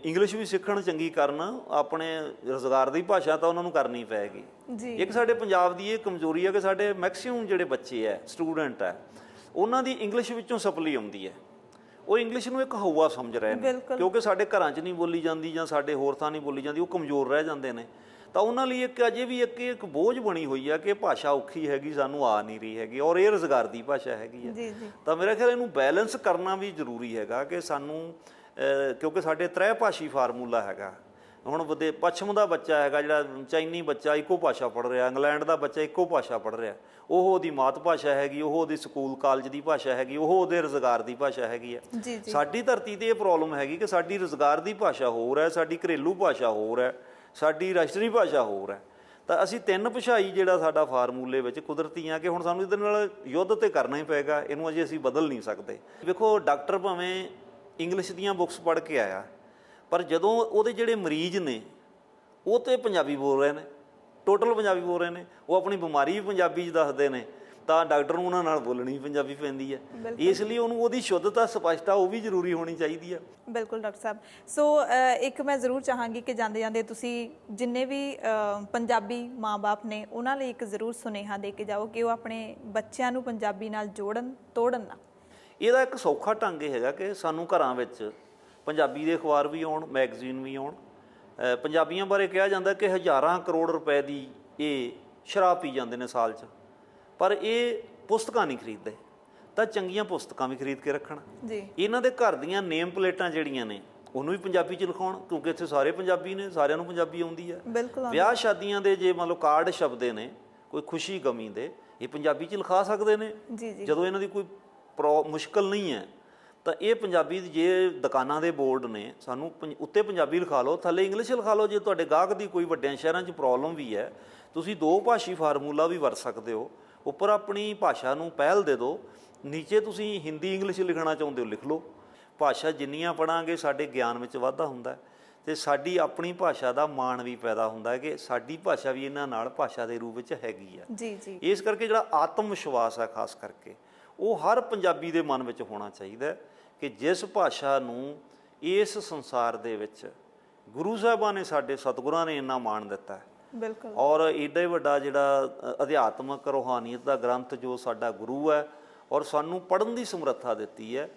ਇੰਗਲਿਸ਼ ਵੀ ਸਿੱਖਣ ਚੰਗੀ ਕਰਨ ਆਪਣੇ ਰੋਜ਼ਗਾਰ ਦੀ ਭਾਸ਼ਾ ਤਾਂ ਉਹਨਾਂ ਨੂੰ ਕਰਨੀ ਪਏਗੀ। ਜੀ। ਇੱਕ ਸਾਡੇ ਪੰਜਾਬ ਦੀ ਇਹ ਕਮਜ਼ੋਰੀ ਹੈ ਕਿ ਸਾਡੇ ਮੈਕਸਿਮਮ ਜਿਹੜੇ ਬੱਚੇ ਹੈ ਸਟੂਡੈਂਟ ਹੈ ਉਹਨਾਂ ਦੀ ਇੰਗਲਿਸ਼ ਵਿੱਚੋਂ ਸਪਲੀ ਆਉਂਦੀ ਹੈ। ਉਹ ਇੰਗਲਿਸ਼ ਨੂੰ ਇੱਕ ਹਊਆ ਸਮਝ ਰਹੇ ਨੇ। ਕਿਉਂਕਿ ਸਾਡੇ ਘਰਾਂ 'ਚ ਨਹੀਂ ਬੋਲੀ ਜਾਂਦੀ ਜਾਂ ਸਾਡੇ ਹੋਰ ਥਾਂ ਨਹੀਂ ਬੋਲੀ ਜਾਂਦੀ ਉਹ ਕਮਜ਼ੋਰ ਰਹਿ ਜਾਂਦੇ ਨੇ। ਤਾਂ ਉਹਨਾਂ ਲਈ ਇੱਕ ਅਜੇ ਵੀ ਇੱਕ ਇੱਕ ਬੋਝ ਬਣੀ ਹੋਈ ਆ ਕਿ ਭਾਸ਼ਾ ਔਖੀ ਹੈਗੀ ਸਾਨੂੰ ਆ ਨਹੀਂ ਰਹੀ ਹੈਗੀ ਔਰ ਇਹ ਰੋਜ਼ਗਾਰ ਦੀ ਭਾਸ਼ਾ ਹੈਗੀ ਜੀ ਤਾਂ ਮੇਰਾ ਖਿਆਲ ਇਹਨੂੰ ਬੈਲੈਂਸ ਕਰਨਾ ਵੀ ਜ਼ਰੂਰੀ ਹੈਗਾ ਕਿ ਸਾਨੂੰ ਕਿਉਂਕਿ ਸਾਡੇ ਤ੍ਰੈ ਭਾਸ਼ੀ ਫਾਰਮੂਲਾ ਹੈਗਾ। ਹੁਣ ਵਦੇ ਪੱਛਮ ਦਾ ਬੱਚਾ ਹੈਗਾ ਜਿਹੜਾ ਚਾਈਨੀ ਬੱਚਾ ਇੱਕੋ ਭਾਸ਼ਾ ਪੜ੍ਹ ਰਿਹਾ ਇੰਗਲੈਂਡ ਦਾ ਬੱਚਾ ਇੱਕੋ ਭਾਸ਼ਾ ਪੜ੍ਹ ਰਿਹਾ। ਉਹ ਉਹਦੀ ਮਾਤ ਭਾਸ਼ਾ ਹੈਗੀ ਉਹ ਉਹਦੀ ਸਕੂਲ ਕਾਲਜ ਦੀ ਭਾਸ਼ਾ ਹੈਗੀ ਉਹ ਉਹਦੇ ਰੋਜ਼ਗਾਰ ਦੀ ਭਾਸ਼ਾ ਹੈਗੀ ਹੈ ਸਾਡੀ ਧਰਤੀ ਤੇ ਇਹ ਪ੍ਰੋਬਲਮ ਹੈਗੀ ਕਿ ਸਾਡੀ ਰੋਜ਼ਗਾਰ ਦੀ ਭਾਸ਼ਾ ਹੋਰ ਹੈ ਸਾਡੀ ਘਰੇਲੂ ਭਾਸ਼ਾ ਹੋਰ ਹੈ ਸਾਡੀ ਰਾਸ਼ਟਰੀ ਭਾਸ਼ਾ ਹੋਰ ਹੈ। ਤਾਂ ਅਸੀਂ ਤਿੰਨ ਭਾਸ਼ਾਈ ਜਿਹੜਾ ਸਾਡਾ ਫਾਰਮੂਲੇ ਵਿੱਚ ਕੁਦਰਤੀਆਂ ਕਿ ਹੁਣ ਸਾਨੂੰ ਇਹਦੇ ਨਾਲ ਯੁੱਧ ਤੇ ਕਰਨਾ ਹੀ ਪਏਗਾ ਇਹਨੂੰ ਅਜੇ ਅਸੀਂ ਬਦਲ ਨਹੀਂ ਸਕਦੇ। ਵੇਖੋ ਡਾਕਟਰ ਭਾਵੇਂ ਇੰਗਲਿਸ਼ ਦੀਆਂ ਬੁੱਕਸ ਪੜ੍ਹ ਕੇ ਆਇਆ ਪਰ ਜਦੋਂ ਉਹਦੇ ਜਿਹੜੇ ਮਰੀਜ਼ ਨੇ ਉਹ ਤੇ ਪੰਜਾਬੀ ਬੋਲ ਰਹੇ ਨੇ ਟੋਟਲ ਪੰਜਾਬੀ ਬੋਲ ਰਹੇ ਨੇ ਉਹ ਆਪਣੀ ਬਿਮਾਰੀ ਵੀ ਪੰਜਾਬੀ 'ਚ ਦੱਸਦੇ ਨੇ ਤਾਂ ਡਾਕਟਰ ਨੂੰ ਉਹਨਾਂ ਨਾਲ ਬੋਲਣੀ ਪੰਜਾਬੀ ਪੈਂਦੀ ਹੈ। ਇਸ ਲਈ ਉਹਨੂੰ ਉਹਦੀ ਸ਼ੁੱਧਤਾ ਸਪਸ਼ਟਤਾ ਉਹ ਵੀ ਜ਼ਰੂਰੀ ਹੋਣੀ ਚਾਹੀਦੀ ਹੈ। ਬਿਲਕੁਲ ਡਾਕਟਰ ਸਾਹਿਬ। ਸੋ ਇੱਕ ਮੈਂ ਜ਼ਰੂਰ ਚਾਹਾਂਗੀ ਕਿ ਜਾਂਦੇ ਜਾਂਦੇ ਤੁਸੀਂ ਜਿੰਨੇ ਵੀ ਪੰਜਾਬੀ ਮਾਪੇ ਨੇ ਉਹਨਾਂ ਲਈ ਇੱਕ ਜ਼ਰੂਰ ਸੁਨੇਹਾ ਦੇ ਕੇ ਜਾਓ ਕਿ ਉਹ ਆਪਣੇ ਬੱਚਿਆਂ ਨੂੰ ਪੰਜਾਬੀ ਨਾਲ ਜੋੜਨ ਤੋੜਨ ਨਾ। ਇਹਦਾ ਇੱਕ ਸੌਖਾ ਢੰਗ ਹੈਗਾ ਕਿ ਸਾਨੂੰ ਘਰਾਂ ਵਿੱਚ ਪੰਜਾਬੀ ਦੇ ਅਖਬਾਰ ਵੀ ਆਉਣ ਮੈਗਜ਼ੀਨ ਵੀ ਆਉਣ। ਪੰਜਾਬੀਆਂ ਬਾਰੇ ਕਿਹਾ ਜਾਂਦਾ ਕਿ ਹਜ਼ਾਰਾਂ ਕਰੋੜ ਰੁਪਏ ਦੀ ਇਹ ਸ਼ਰਾਬ ਪੀ ਜਾਂਦੇ ਨੇ ਸਾਲ 'ਚ। ਪਰ ਇਹ ਪੁਸਤਕਾਂ ਨਹੀਂ ਖਰੀਦਦੇ। ਤਾਂ ਚੰਗੀਆਂ ਪੁਸਤਕਾਂ ਵੀ ਖਰੀਦ ਕੇ ਰੱਖਣ। ਜੀ। ਇਹਨਾਂ ਦੇ ਘਰ ਦੀਆਂ ਨੇਮ ਪਲੇਟਾਂ ਜਿਹੜੀਆਂ ਨੇ ਉਹਨੂੰ ਵੀ ਪੰਜਾਬੀ 'ਚ ਲਿਖਾਉਣ ਕਿਉਂਕਿ ਇੱਥੇ ਸਾਰੇ ਪੰਜਾਬੀ ਨੇ ਸਾਰਿਆਂ ਨੂੰ ਪੰਜਾਬੀ ਆਉਂਦੀ ਹੈ। ਬਿਲਕੁਲ ਵਿਆਹ ਸ਼ਾਦੀਆਂ ਦੇ ਜੇ ਮੰਨ ਲਓ ਕਾਰਡ ਛਪਦੇ ਨੇ ਕੋਈ ਖੁਸ਼ੀ ਗਮੀ ਦੇ ਇਹ ਪੰਜਾਬੀ 'ਚ ਲਿਖਾ ਸਕਦੇ ਨੇ। ਜੀ ਜੀ। ਜਦੋਂ ਇਹਨਾਂ ਦੀ ਕੋਈ ਮੁਸ਼ਕਲ ਨਹੀਂ ਹੈ ਤਾਂ ਇਹ ਪੰਜਾਬੀ ਦੀ ਜੇ ਦੁਕਾਨਾਂ ਦੇ ਬੋਰਡ ਨੇ ਸਾਨੂੰ ਉੱਤੇ ਪੰਜਾਬੀ ਲਿਖਾ ਲਓ ਥੱਲੇ ਇੰਗਲਿਸ਼ ਲਿਖਾ ਲਓ ਜੇ ਤੁਹਾਡੇ ਗਾਹਕ ਦੀ ਕੋਈ ਵੱਡਿਆਂ ਸ਼ਹਿਰਾਂ 'ਚ ਪ੍ਰੋਬਲਮ ਵੀ ਹੈ ਤੁਸੀਂ ਦੋ ਭਾਸ਼ੀ ਫਾਰਮੂਲਾ ਵੀ ਵਰਤ ਸਕਦੇ ਹੋ ਉੱਪਰ ਆਪਣੀ ਭਾਸ਼ਾ ਨੂੰ ਪਹਿਲ ਦੇ ਦਿਓ ਨੀਚੇ ਤੁਸੀਂ ਹਿੰਦੀ ਇੰਗਲਿਸ਼ ਲਿਖਣਾ ਚਾਹੁੰਦੇ ਹੋ ਲਿਖ ਲਓ। ਭਾਸ਼ਾ ਜਿੰਨੀਆਂ ਪੜਾਂਗੇ ਸਾਡੇ ਗਿਆਨ ਵਿੱਚ ਵਾਧਾ ਹੁੰਦਾ ਤੇ ਸਾਡੀ ਆਪਣੀ ਭਾਸ਼ਾ ਦਾ ਮਾਣ ਵੀ ਪੈਦਾ ਹੁੰਦਾ ਹੈ ਕਿ ਸਾਡੀ ਭਾਸ਼ਾ ਵੀ ਇਹਨਾਂ ਨਾਲ ਭਾਸ਼ਾ ਦੇ ਰੂਪ ਵਿੱਚ ਹੈਗੀ ਆ। ਜੀ ਜੀ। ਇਸ ਕਰਕੇ ਜਿਹੜਾ ਆਤਮ ਵਿਸ਼ਵਾਸ ਹੈ ਖਾਸ ਕਰਕੇ ਉਹ ਹਰ ਪੰਜਾਬੀ ਦੇ ਮਨ ਵਿੱਚ ਹੋਣਾ ਚਾਹੀਦਾ ਹੈ। ਕਿ ਜਿਸ ਭਾਸ਼ਾ ਨੂੰ ਇਸ ਸੰਸਾਰ ਦੇ ਵਿੱਚ ਗੁਰੂ ਸਾਹਿਬਾਂ ਨੇ ਸਾਡੇ ਸਤਿਗੁਰਾਂ ਨੇ ਇੰਨਾ ਮਾਣ ਦਿੱਤਾ ਹੈ। ਬਿਲਕੁਲ। ਔਰ ਏਡਾ ਹੀ ਵੱਡਾ ਜਿਹੜਾ ਅਧਿਆਤਮਕ ਰੋਹਾਨੀਅਤ ਦਾ ਗ੍ਰੰਥ ਜੋ ਸਾਡਾ ਗੁਰੂ ਹੈ ਔਰ ਸਾਨੂੰ ਪੜ੍ਹਨ ਦੀ ਸਮਰੱਥਾ ਦਿੱਤੀ ਹੈ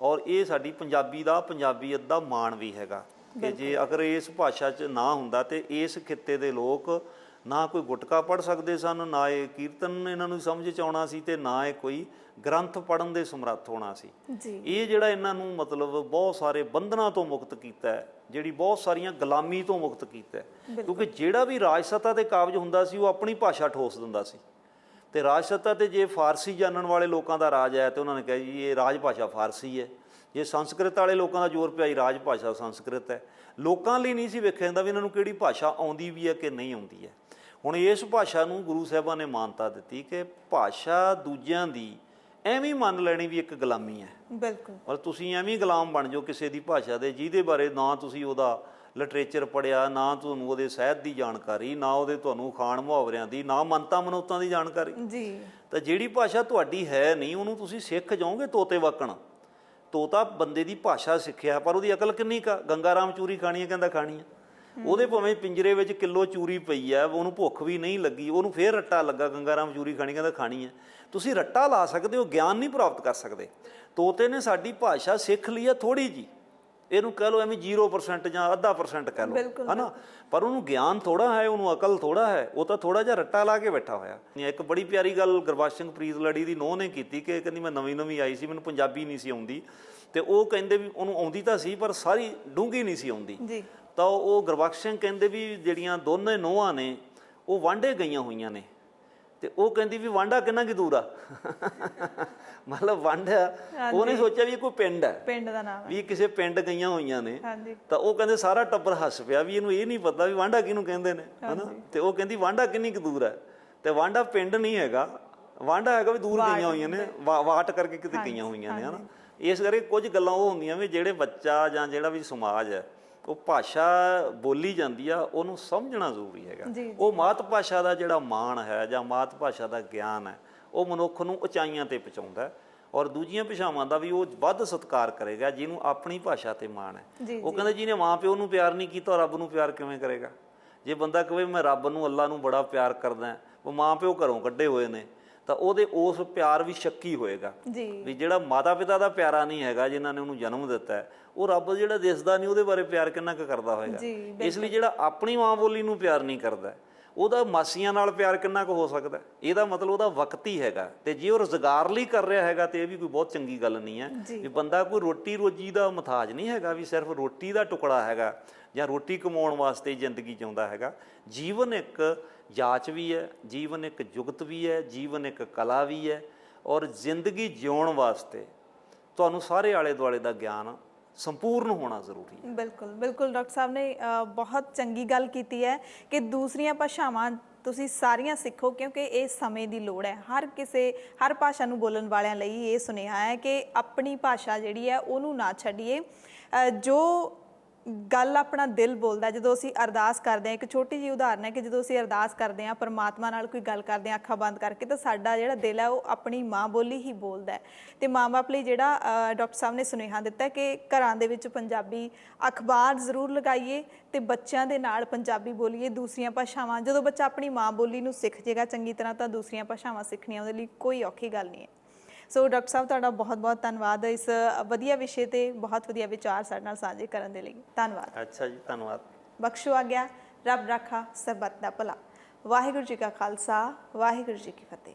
ਔਰ ਇਹ ਸਾਡੀ ਪੰਜਾਬੀ ਦਾ ਪੰਜਾਬੀਅਤ ਦਾ ਮਾਣ ਵੀ ਹੈਗਾ ਕਿ ਜੇ ਅਗਰ ਇਸ ਭਾਸ਼ਾ 'ਚ ਨਾ ਹੁੰਦਾ ਤੇ ਇਸ ਖਿੱਤੇ ਦੇ ਲੋਕ ਨਾ ਕੋਈ ਗੁਟਕਾ ਪੜ੍ਹ ਸਕਦੇ ਸਨ ਨਾ ਇਹ ਕੀਰਤਨ ਇਹਨਾਂ ਨੂੰ ਸਮਝ 'ਚ ਆਉਣਾ ਸੀ ਤੇ ਨਾ ਇਹ ਕੋਈ ਗ੍ਰੰਥ ਪੜ੍ਹਨ ਦੇ ਸਮਰੱਥ ਹੋਣਾ ਸੀ। ਇਹ ਜਿਹੜਾ ਇਹਨਾਂ ਨੂੰ ਮਤਲਬ ਬਹੁਤ ਸਾਰੇ ਬੰਧਨਾਂ ਤੋਂ ਮੁਕਤ ਕੀਤਾ ਹੈ ਜਿਹੜੀ ਬਹੁਤ ਸਾਰੀਆਂ ਗੁਲਾਮੀ ਤੋਂ ਮੁਕਤ ਕੀਤਾ ਹੈ। ਕਿਉਂਕਿ ਜਿਹੜਾ ਵੀ ਰਾਜ ਸੱਤਾ ਤੇ ਕਾਬਜ ਹੁੰਦਾ ਸੀ ਉਹ ਆਪਣੀ ਭਾਸ਼ਾ ਠੋਸ ਦਿੰਦਾ ਸੀ। ਤੇ ਰਾਜ ਸੱਤਾ ਤੇ ਜੇ ਫਾਰਸੀ ਜਾਣਨ ਵਾਲੇ ਲੋਕਾਂ ਦਾ ਰਾਜ ਹੈ ਤੇ ਉਹਨਾਂ ਨੇ ਕਿਹਾ ਜੀ ਇਹ ਰਾਜ ਭਾਸ਼ਾ ਫਾਰਸੀ ਹੈ। ਜੇ ਸੰਸਕ੍ਰਿਤ ਵਾਲੇ ਲੋਕਾਂ ਦਾ ਜ਼ੋਰ ਪਿਆ ਜੀ ਰਾਜ ਭਾਸ਼ਾ ਸੰਸਕ੍ਰਿਤ ਹੈ। ਲੋਕਾਂ ਲਈ ਨਹੀਂ ਸੀ ਵੇਖਿਆ ਜਾਂਦਾ ਵੀ ਇਹਨਾਂ ਨੂੰ ਕਿਹੜੀ ਭਾਸ਼ਾ ਆਉਂਦੀ ਵੀ ਹੈ ਕਿ ਨਹੀਂ ਆਉਂਦੀ ਹੈ। ਹੁਣ ਇਸ ਭਾਸ਼ਾ ਨੂੰ ਗੁਰੂ ਸਾਹਿਬਾਨ ਨੇ ਮਾਨਤਾ ਦਿੱਤੀ ਕਿ ਭਾਸ਼ਾ ਦੂਜਿਆਂ ਦੀ ਐਵੇਂ ਮੰਨ ਲੈਣੀ ਵੀ ਇੱਕ ਗੁਲਾਮੀ ਹੈ। ਬਿਲਕੁਲ। ਔਰ ਤੁਸੀਂ ਐਵੇਂ ਗੁਲਾਮ ਬਣ ਜਾਓ ਕਿਸੇ ਦੀ ਭਾਸ਼ਾ ਦੇ ਜਿਹਦੇ ਬਾਰੇ ਨਾ ਤੁਸੀਂ ਉਹਦਾ ਲਿਟਰੇਚਰ ਪੜਿਆ ਨਾ ਤੁਹਾਨੂੰ ਉਹਦੇ ਸਾਹਿਤ ਦੀ ਜਾਣਕਾਰੀ ਨਾ ਉਹਦੇ ਤੁਹਾਨੂੰ ਖਾਣ ਮੁਹਾਵਰਿਆਂ ਦੀ ਨਾ ਮੰਨਤਾ ਮਨੋਤਾਂ ਦੀ ਜਾਣਕਾਰੀ। ਜੀ। ਤਾਂ ਜਿਹੜੀ ਭਾਸ਼ਾ ਤੁਹਾਡੀ ਹੈ ਨਹੀਂ ਉਹਨੂੰ ਤੁਸੀਂ ਸਿੱਖ ਜਾਓਗੇ ਤੋਤੇ ਵਕਣ। ਤੋਤਾ ਬੰਦੇ ਦੀ ਭਾਸ਼ਾ ਸਿੱਖਿਆ ਪਰ ਉਹਦੀ ਅਕਲ ਕਿੰਨੀ ਕਾ ਗੰਗਾਰਾਮ ਚੂਰੀ ਖਾਣੀ ਹੈ ਕਹਿੰਦਾ ਖਾਣੀ ਹੈ। ਉਹਦੇ ਭਾਵੇਂ ਪਿੰਜਰੇ ਵਿੱਚ ਕਿਲੋ ਚੂਰੀ ਪਈ ਹੈ ਉਹਨੂੰ ਭੁੱਖ ਵੀ ਨਹੀਂ ਲੱਗੀ, ਉਹਨੂੰ ਫੇਰ ਰੱਟਾ ਲੱਗਾ, ਗੰਗਾਰਾਮ ਚੂਰੀ ਖਾਣੀ, ਕਹਿੰਦਾ ਖਾਣੀ ਹੈ ਤੁਸੀਂ ਰੱਟਾ ਲਾ ਸਕਦੇ ਹੋ, ਗਿਆਨ ਨਹੀਂ ਪ੍ਰਾਪਤ ਕਰ ਸਕਦੇ। ਤੋਤੇ ਨੇ ਸਾਡੀ ਭਾਸ਼ਾ ਸਿੱਖ ਲਈ ਹੈ ਥੋੜੀ ਜੀ ਇਹਨੂੰ ਕਹਿ ਲਓ ਐਵੇਂ 0% ਜਾਂ ਅੱਧਾ ਪਰਸੈਂਟ ਕਹਿ ਲਓ ਹਨਾ? ਪਰ ਉਹਨੂੰ ਗਿਆਨ ਥੋੜਾ ਹੈ ਉਹਨੂੰ ਅਕਲ ਥੋੜਾ ਹੈ ਉਹ ਤਾਂ ਥੋੜਾ ਜਿਹਾ ਰੱਟਾ ਲਾ ਕੇ ਬੈਠਾ ਹੋਇਆ। ਇੱਕ ਬੜੀ ਪਿਆਰੀ ਗੱਲ ਗੁਰਬਖਸ਼ ਸਿੰਘ ਪ੍ਰੀਤ ਲੜੀ ਦੀ ਨੋਹ ਨੇ ਕੀਤੀ ਕਿ ਕਹਿੰਦੀ ਮੈਂ ਨਵੀਂ ਨਵੀਂ ਆਈ ਸੀ ਮੈਨੂੰ ਪੰਜਾਬੀ ਨਹੀਂ ਸੀ ਆਉਂਦੀ। ਤੇ ਉਹ ਕਹਿੰਦੇ ਵੀ ਉਹਨੂੰ ਆਉਂਦੀ ਤਾਂ ਸੀ ਪਰ ਸਾਰੀ ਡੂੰਘੀ ਨਹੀਂ ਸੀ ਆਉਂਦੀ। ਜੀ। ਤਾਂ ਉਹ ਗੁਰਬਖਸ਼ ਸਿੰਘ ਕਹਿੰਦੇ ਵੀ ਜਿਹੜੀਆਂ ਦੋਨੇ ਨੋਹਾਂ ਨੇ ਉਹ ਵਾਂਡੇ ਗਈਆਂ ਹੋਈਆਂ ਨੇ। ਤੇ ਉਹ ਕਹਿੰਦੀ ਵੀ ਵਾਂਡਾ ਕਿੰਨਾ ਕੀ ਦੂਰ ਆ? <laughs> ਮਤਲਬ ਵਾਂਡਾ ਉਹਨੇ ਸੋਚਿਆ ਵੀ ਇਹ ਕੋਈ ਪਿੰਡ ਹੈ। ਪਿੰਡ ਦਾ ਨਾਮ ਹੈ। ਵੀ ਕਿਸੇ ਪਿੰਡ ਗਈਆਂ ਹੋਈਆਂ ਨੇ। ਤਾਂ ਉਹ ਕਹਿੰਦੇ ਸਾਰਾ ਟੱਬਰ ਹੱਸ ਪਿਆ ਵੀ ਇਹਨੂੰ ਇਹ ਨਹੀਂ ਪਤਾ ਵੀ ਵਾਂਡਾ ਕਿਹਨੂੰ ਕਹਿੰਦੇ ਨੇ ਹਨਾ? ਤੇ ਉਹ ਕਹਿੰਦੀ ਵਾਂਡਾ ਕਿੰਨੀ ਕੁ ਦੂਰ ਹੈ? ਤੇ ਵਾਂਡਾ ਪਿੰਡ ਨਹੀਂ ਹੈਗਾ। ਵਾਂਡਾ ਹੈਗਾ ਵੀ ਦੂਰ ਗਈਆਂ ਹੋਈਆਂ ਨੇ। ਵਾਟ ਕਰਕੇ ਕਿਤੇ ਗਈਆਂ ਹੋਈਆਂ ਨੇ ਹਨਾ? ਇਸ ਕਰਕੇ ਕੁਝ ਗੱਲਾਂ ਉਹ ਹੁੰਦੀਆਂ ਵੀ ਜਿਹੜੇ ਬੱਚਾ ਜਾਂ ਜਿਹੜਾ ਵੀ ਸਮਾਜ ਹੈ ਉਹ ਭਾਸ਼ਾ ਬੋਲੀ ਜਾਂਦੀ ਆ ਉਹਨੂੰ ਸਮਝਣਾ ਜ਼ਰੂਰੀ ਹੈਗਾ। ਉਹ ਮਾਤ ਭਾਸ਼ਾ ਦਾ ਜਿਹੜਾ ਮਾਣ ਹੈ ਜਾਂ ਮਾਤ ਭਾਸ਼ਾ ਦਾ ਗਿਆਨ ਹੈ ਉਹ ਮਨੁੱਖ ਨੂੰ ਉਚਾਈਆਂ ਤੇ ਪਹੁੰਚਾਉਂਦਾ ਹੈ ਔਰ ਦੂਜੀਆਂ ਭਾਸ਼ਾਵਾਂ ਦਾ ਵੀ ਉਹ ਵੱਧ ਸਤਿਕਾਰ ਕਰੇਗਾ ਜਿਹਨੂੰ ਆਪਣੀ ਭਾਸ਼ਾ ਤੇ ਮਾਣ ਹੈ। ਉਹ ਕਹਿੰਦਾ ਜਿਹਨੇ ਮਾਂ ਪਿਓ ਨੂੰ ਪਿਆਰ ਨਹੀਂ ਕੀਤਾ ਰੱਬ ਨੂੰ ਪਿਆਰ ਕਿਵੇਂ ਕਰੇਗਾ? ਜੇ ਬੰਦਾ ਕਹੇ ਮੈਂ ਰੱਬ ਨੂੰ ਅੱਲਾ ਨੂੰ ਬੜਾ ਪਿਆਰ ਕਰਦਾ ਉਹ ਮਾਂ ਪਿਓ ਘਰੋਂ ਕੱਢੇ ਹੋਏ ਨੇ। ਤਾਂ ਉਹਦੇ ਉਸ ਪਿਆਰ ਵੀ ਸ਼ੱਕੀ ਹੋਏਗਾ। ਵੀ ਜਿਹੜਾ ਮਾਤਾ ਪਿਤਾ ਦਾ ਪਿਆਰਾ ਨਹੀਂ ਹੈਗਾ ਜਿਨ੍ਹਾਂ ਨੇ ਉਹਨੂੰ ਜਨਮ ਦਿੱਤਾ ਹੈ ਉਹ ਰੱਬ ਜਿਹੜਾ ਦਿਸਦਾ ਨਹੀਂ ਉਹਦੇ ਬਾਰੇ ਪਿਆਰ ਕਿੰਨਾ ਕੁ ਕਰਦਾ ਹੋਏਗਾ। ਇਸ ਲਈ ਜਿਹੜਾ ਆਪਣੀ ਮਾਂ ਬੋਲੀ ਨੂੰ ਪਿਆਰ ਨਹੀਂ ਕਰਦਾ ਉਹਦਾ ਮਾਸੀਆਂ ਨਾਲ ਪਿਆਰ ਕਿੰਨਾ ਕੁ ਹੋ ਸਕਦਾ? ਇਹਦਾ ਮਤਲਬ ਉਹਦਾ ਵਕਤ ਹੀ ਹੈਗਾ ਤੇ ਜੇ ਉਹ ਰੋਜ਼ਗਾਰ ਲਈ ਕਰ ਰਿਹਾ ਹੈਗਾ ਤੇ ਇਹ ਵੀ ਕੋਈ ਬਹੁਤ ਚੰਗੀ ਗੱਲ ਨਹੀਂ ਹੈ। ਵੀ ਬੰਦਾ ਕੋਈ ਰੋਟੀ ਰੋਜੀ ਦਾ ਮਥਾਜ ਨਹੀਂ ਹੈਗਾ ਵੀ ਸਿਰਫ ਰੋਟੀ ਦਾ ਟੁਕੜਾ ਹੈਗਾ ਜਾਂ ਰੋਟੀ ਕਮਾਉਣ ਵਾਸਤੇ ਜ਼ਿੰਦਗੀ ਜਿਉਂਦਾ ਹੈਗਾ ਜੀਵਨ ਇੱਕ ਜਾਚ ਵੀ ਹੈ ਜੀਵਨ ਇੱਕ ਜੁਗਤ ਵੀ ਹੈ ਜੀਵਨ ਇੱਕ ਕਲਾ ਵੀ ਹੈ ਔਰ ਜ਼ਿੰਦਗੀ ਜਿਉਣ ਵਾਸਤੇ ਤੁਹਾਨੂੰ ਸਾਰੇ ਆਲੇ ਦੁਆਲੇ ਦਾ ਗਿਆਨ ਸੰਪੂਰਨ ਹੋਣਾ ਜ਼ਰੂਰੀ ਹੈ। ਬਿਲਕੁਲ ਬਿਲਕੁਲ ਡਾਕਟਰ ਸਾਹਿਬ ਨੇ ਬਹੁਤ ਚੰਗੀ ਗੱਲ ਕੀਤੀ ਹੈ ਕਿ ਦੂਸਰੀਆਂ ਭਾਸ਼ਾਵਾਂ ਤੁਸੀਂ ਸਾਰੀਆਂ ਸਿੱਖੋ ਕਿਉਂਕਿ ਇਹ ਸਮੇਂ ਦੀ ਲੋੜ ਹੈ। ਹਰ ਕਿਸੇ, ਹਰ ਭਾਸ਼ਾ ਨੂੰ ਬੋਲਣ ਵਾਲਿਆਂ ਲਈ ਇਹ ਸੁਨੇਹਾ ਹੈ ਕਿ ਆਪਣੀ ਭਾਸ਼ਾ ਜਿਹੜੀ ਹੈ ਉਹਨੂੰ ਨਾ ਛੱਡੀਏ। ਜੋ ਗੱਲ ਆਪਣਾ ਦਿਲ ਬੋਲਦਾ ਜਦੋਂ ਅਸੀਂ ਅਰਦਾਸ ਕਰਦੇ ਹਾਂ, ਇੱਕ ਛੋਟੀ ਜਿਹੀ ਉਦਾਹਰਨ ਹੈ ਕਿ ਜਦੋਂ ਅਸੀਂ ਅਰਦਾਸ ਕਰਦੇ ਹਾਂ, ਪਰਮਾਤਮਾ ਨਾਲ ਕੋਈ ਗੱਲ ਕਰਦੇ ਹਾਂ, ਅੱਖਾਂ ਬੰਦ ਕਰਕੇ, ਤਾਂ ਸਾਡਾ ਜਿਹੜਾ ਦਿਲ ਹੈ, ਉਹ ਆਪਣੀ ਮਾਂ ਬੋਲੀ ਹੀ ਬੋਲਦਾ ਹੈ। ਤੇ ਮਾਂ-ਬਾਪ ਲਈ ਜਿਹੜਾ ਡਾਕਟਰ ਸਾਹਿਬ ਨੇ ਸੁਨੇਹਾ ਦਿੱਤਾ ਕਿ ਘਰਾਂ ਦੇ ਵਿੱਚ ਪੰਜਾਬੀ ਅਖਬਾਰ ਜ਼ਰੂਰ ਲਗਾਈਏ ਤੇ ਬੱਚਿਆਂ ਦੇ ਨਾਲ ਪੰਜਾਬੀ ਬੋਲੀਏ, ਦੂਸਰੀਆਂ ਭਾਸ਼ਾਵਾਂ, ਜਦੋਂ ਬੱਚਾ ਆਪਣੀ ਮਾਂ ਬੋਲੀ ਨੂੰ ਸਿੱਖ ਜੇਗਾ ਚੰਗੀ ਤਰ੍ਹਾਂ, ਤਾਂ ਦੂਸਰੀਆਂ ਭਾਸ਼ਾਵਾਂ ਸਿੱਖਣੀਆਂ ਉਹਦੇ ਲਈ ਕੋਈ ਔਖੀ ਗੱਲ ਨਹੀਂ ਹੈ। ਸੋ ਡਾਕਟਰ ਸਾਹਿਬ ਤੁਹਾਡਾ ਬਹੁਤ-ਬਹੁਤ ਧੰਨਵਾਦ ਇਸ ਵਧੀਆ ਵਿਸ਼ੇ ਤੇ ਬਹੁਤ ਵਧੀਆ ਵਿਚਾਰ ਸਾਡੇ ਨਾਲ ਸਾਂਝੇ ਕਰਨ ਦੇ ਲਈ। ਧੰਨਵਾਦ। ਅੱਛਾ ਜੀ ਧੰਨਵਾਦ। ਬਖਸ਼ੋ ਆ ਗਿਆ ਰੱਬ ਰਾਖਾ ਸਰਬੱਤ ਦਾ ਭਲਾ। ਵਾਹਿਗੁਰੂ ਜੀ ਕਾ ਖਾਲਸਾ ਵਾਹਿਗੁਰੂ ਜੀ ਕੀ ਫਤਿਹ।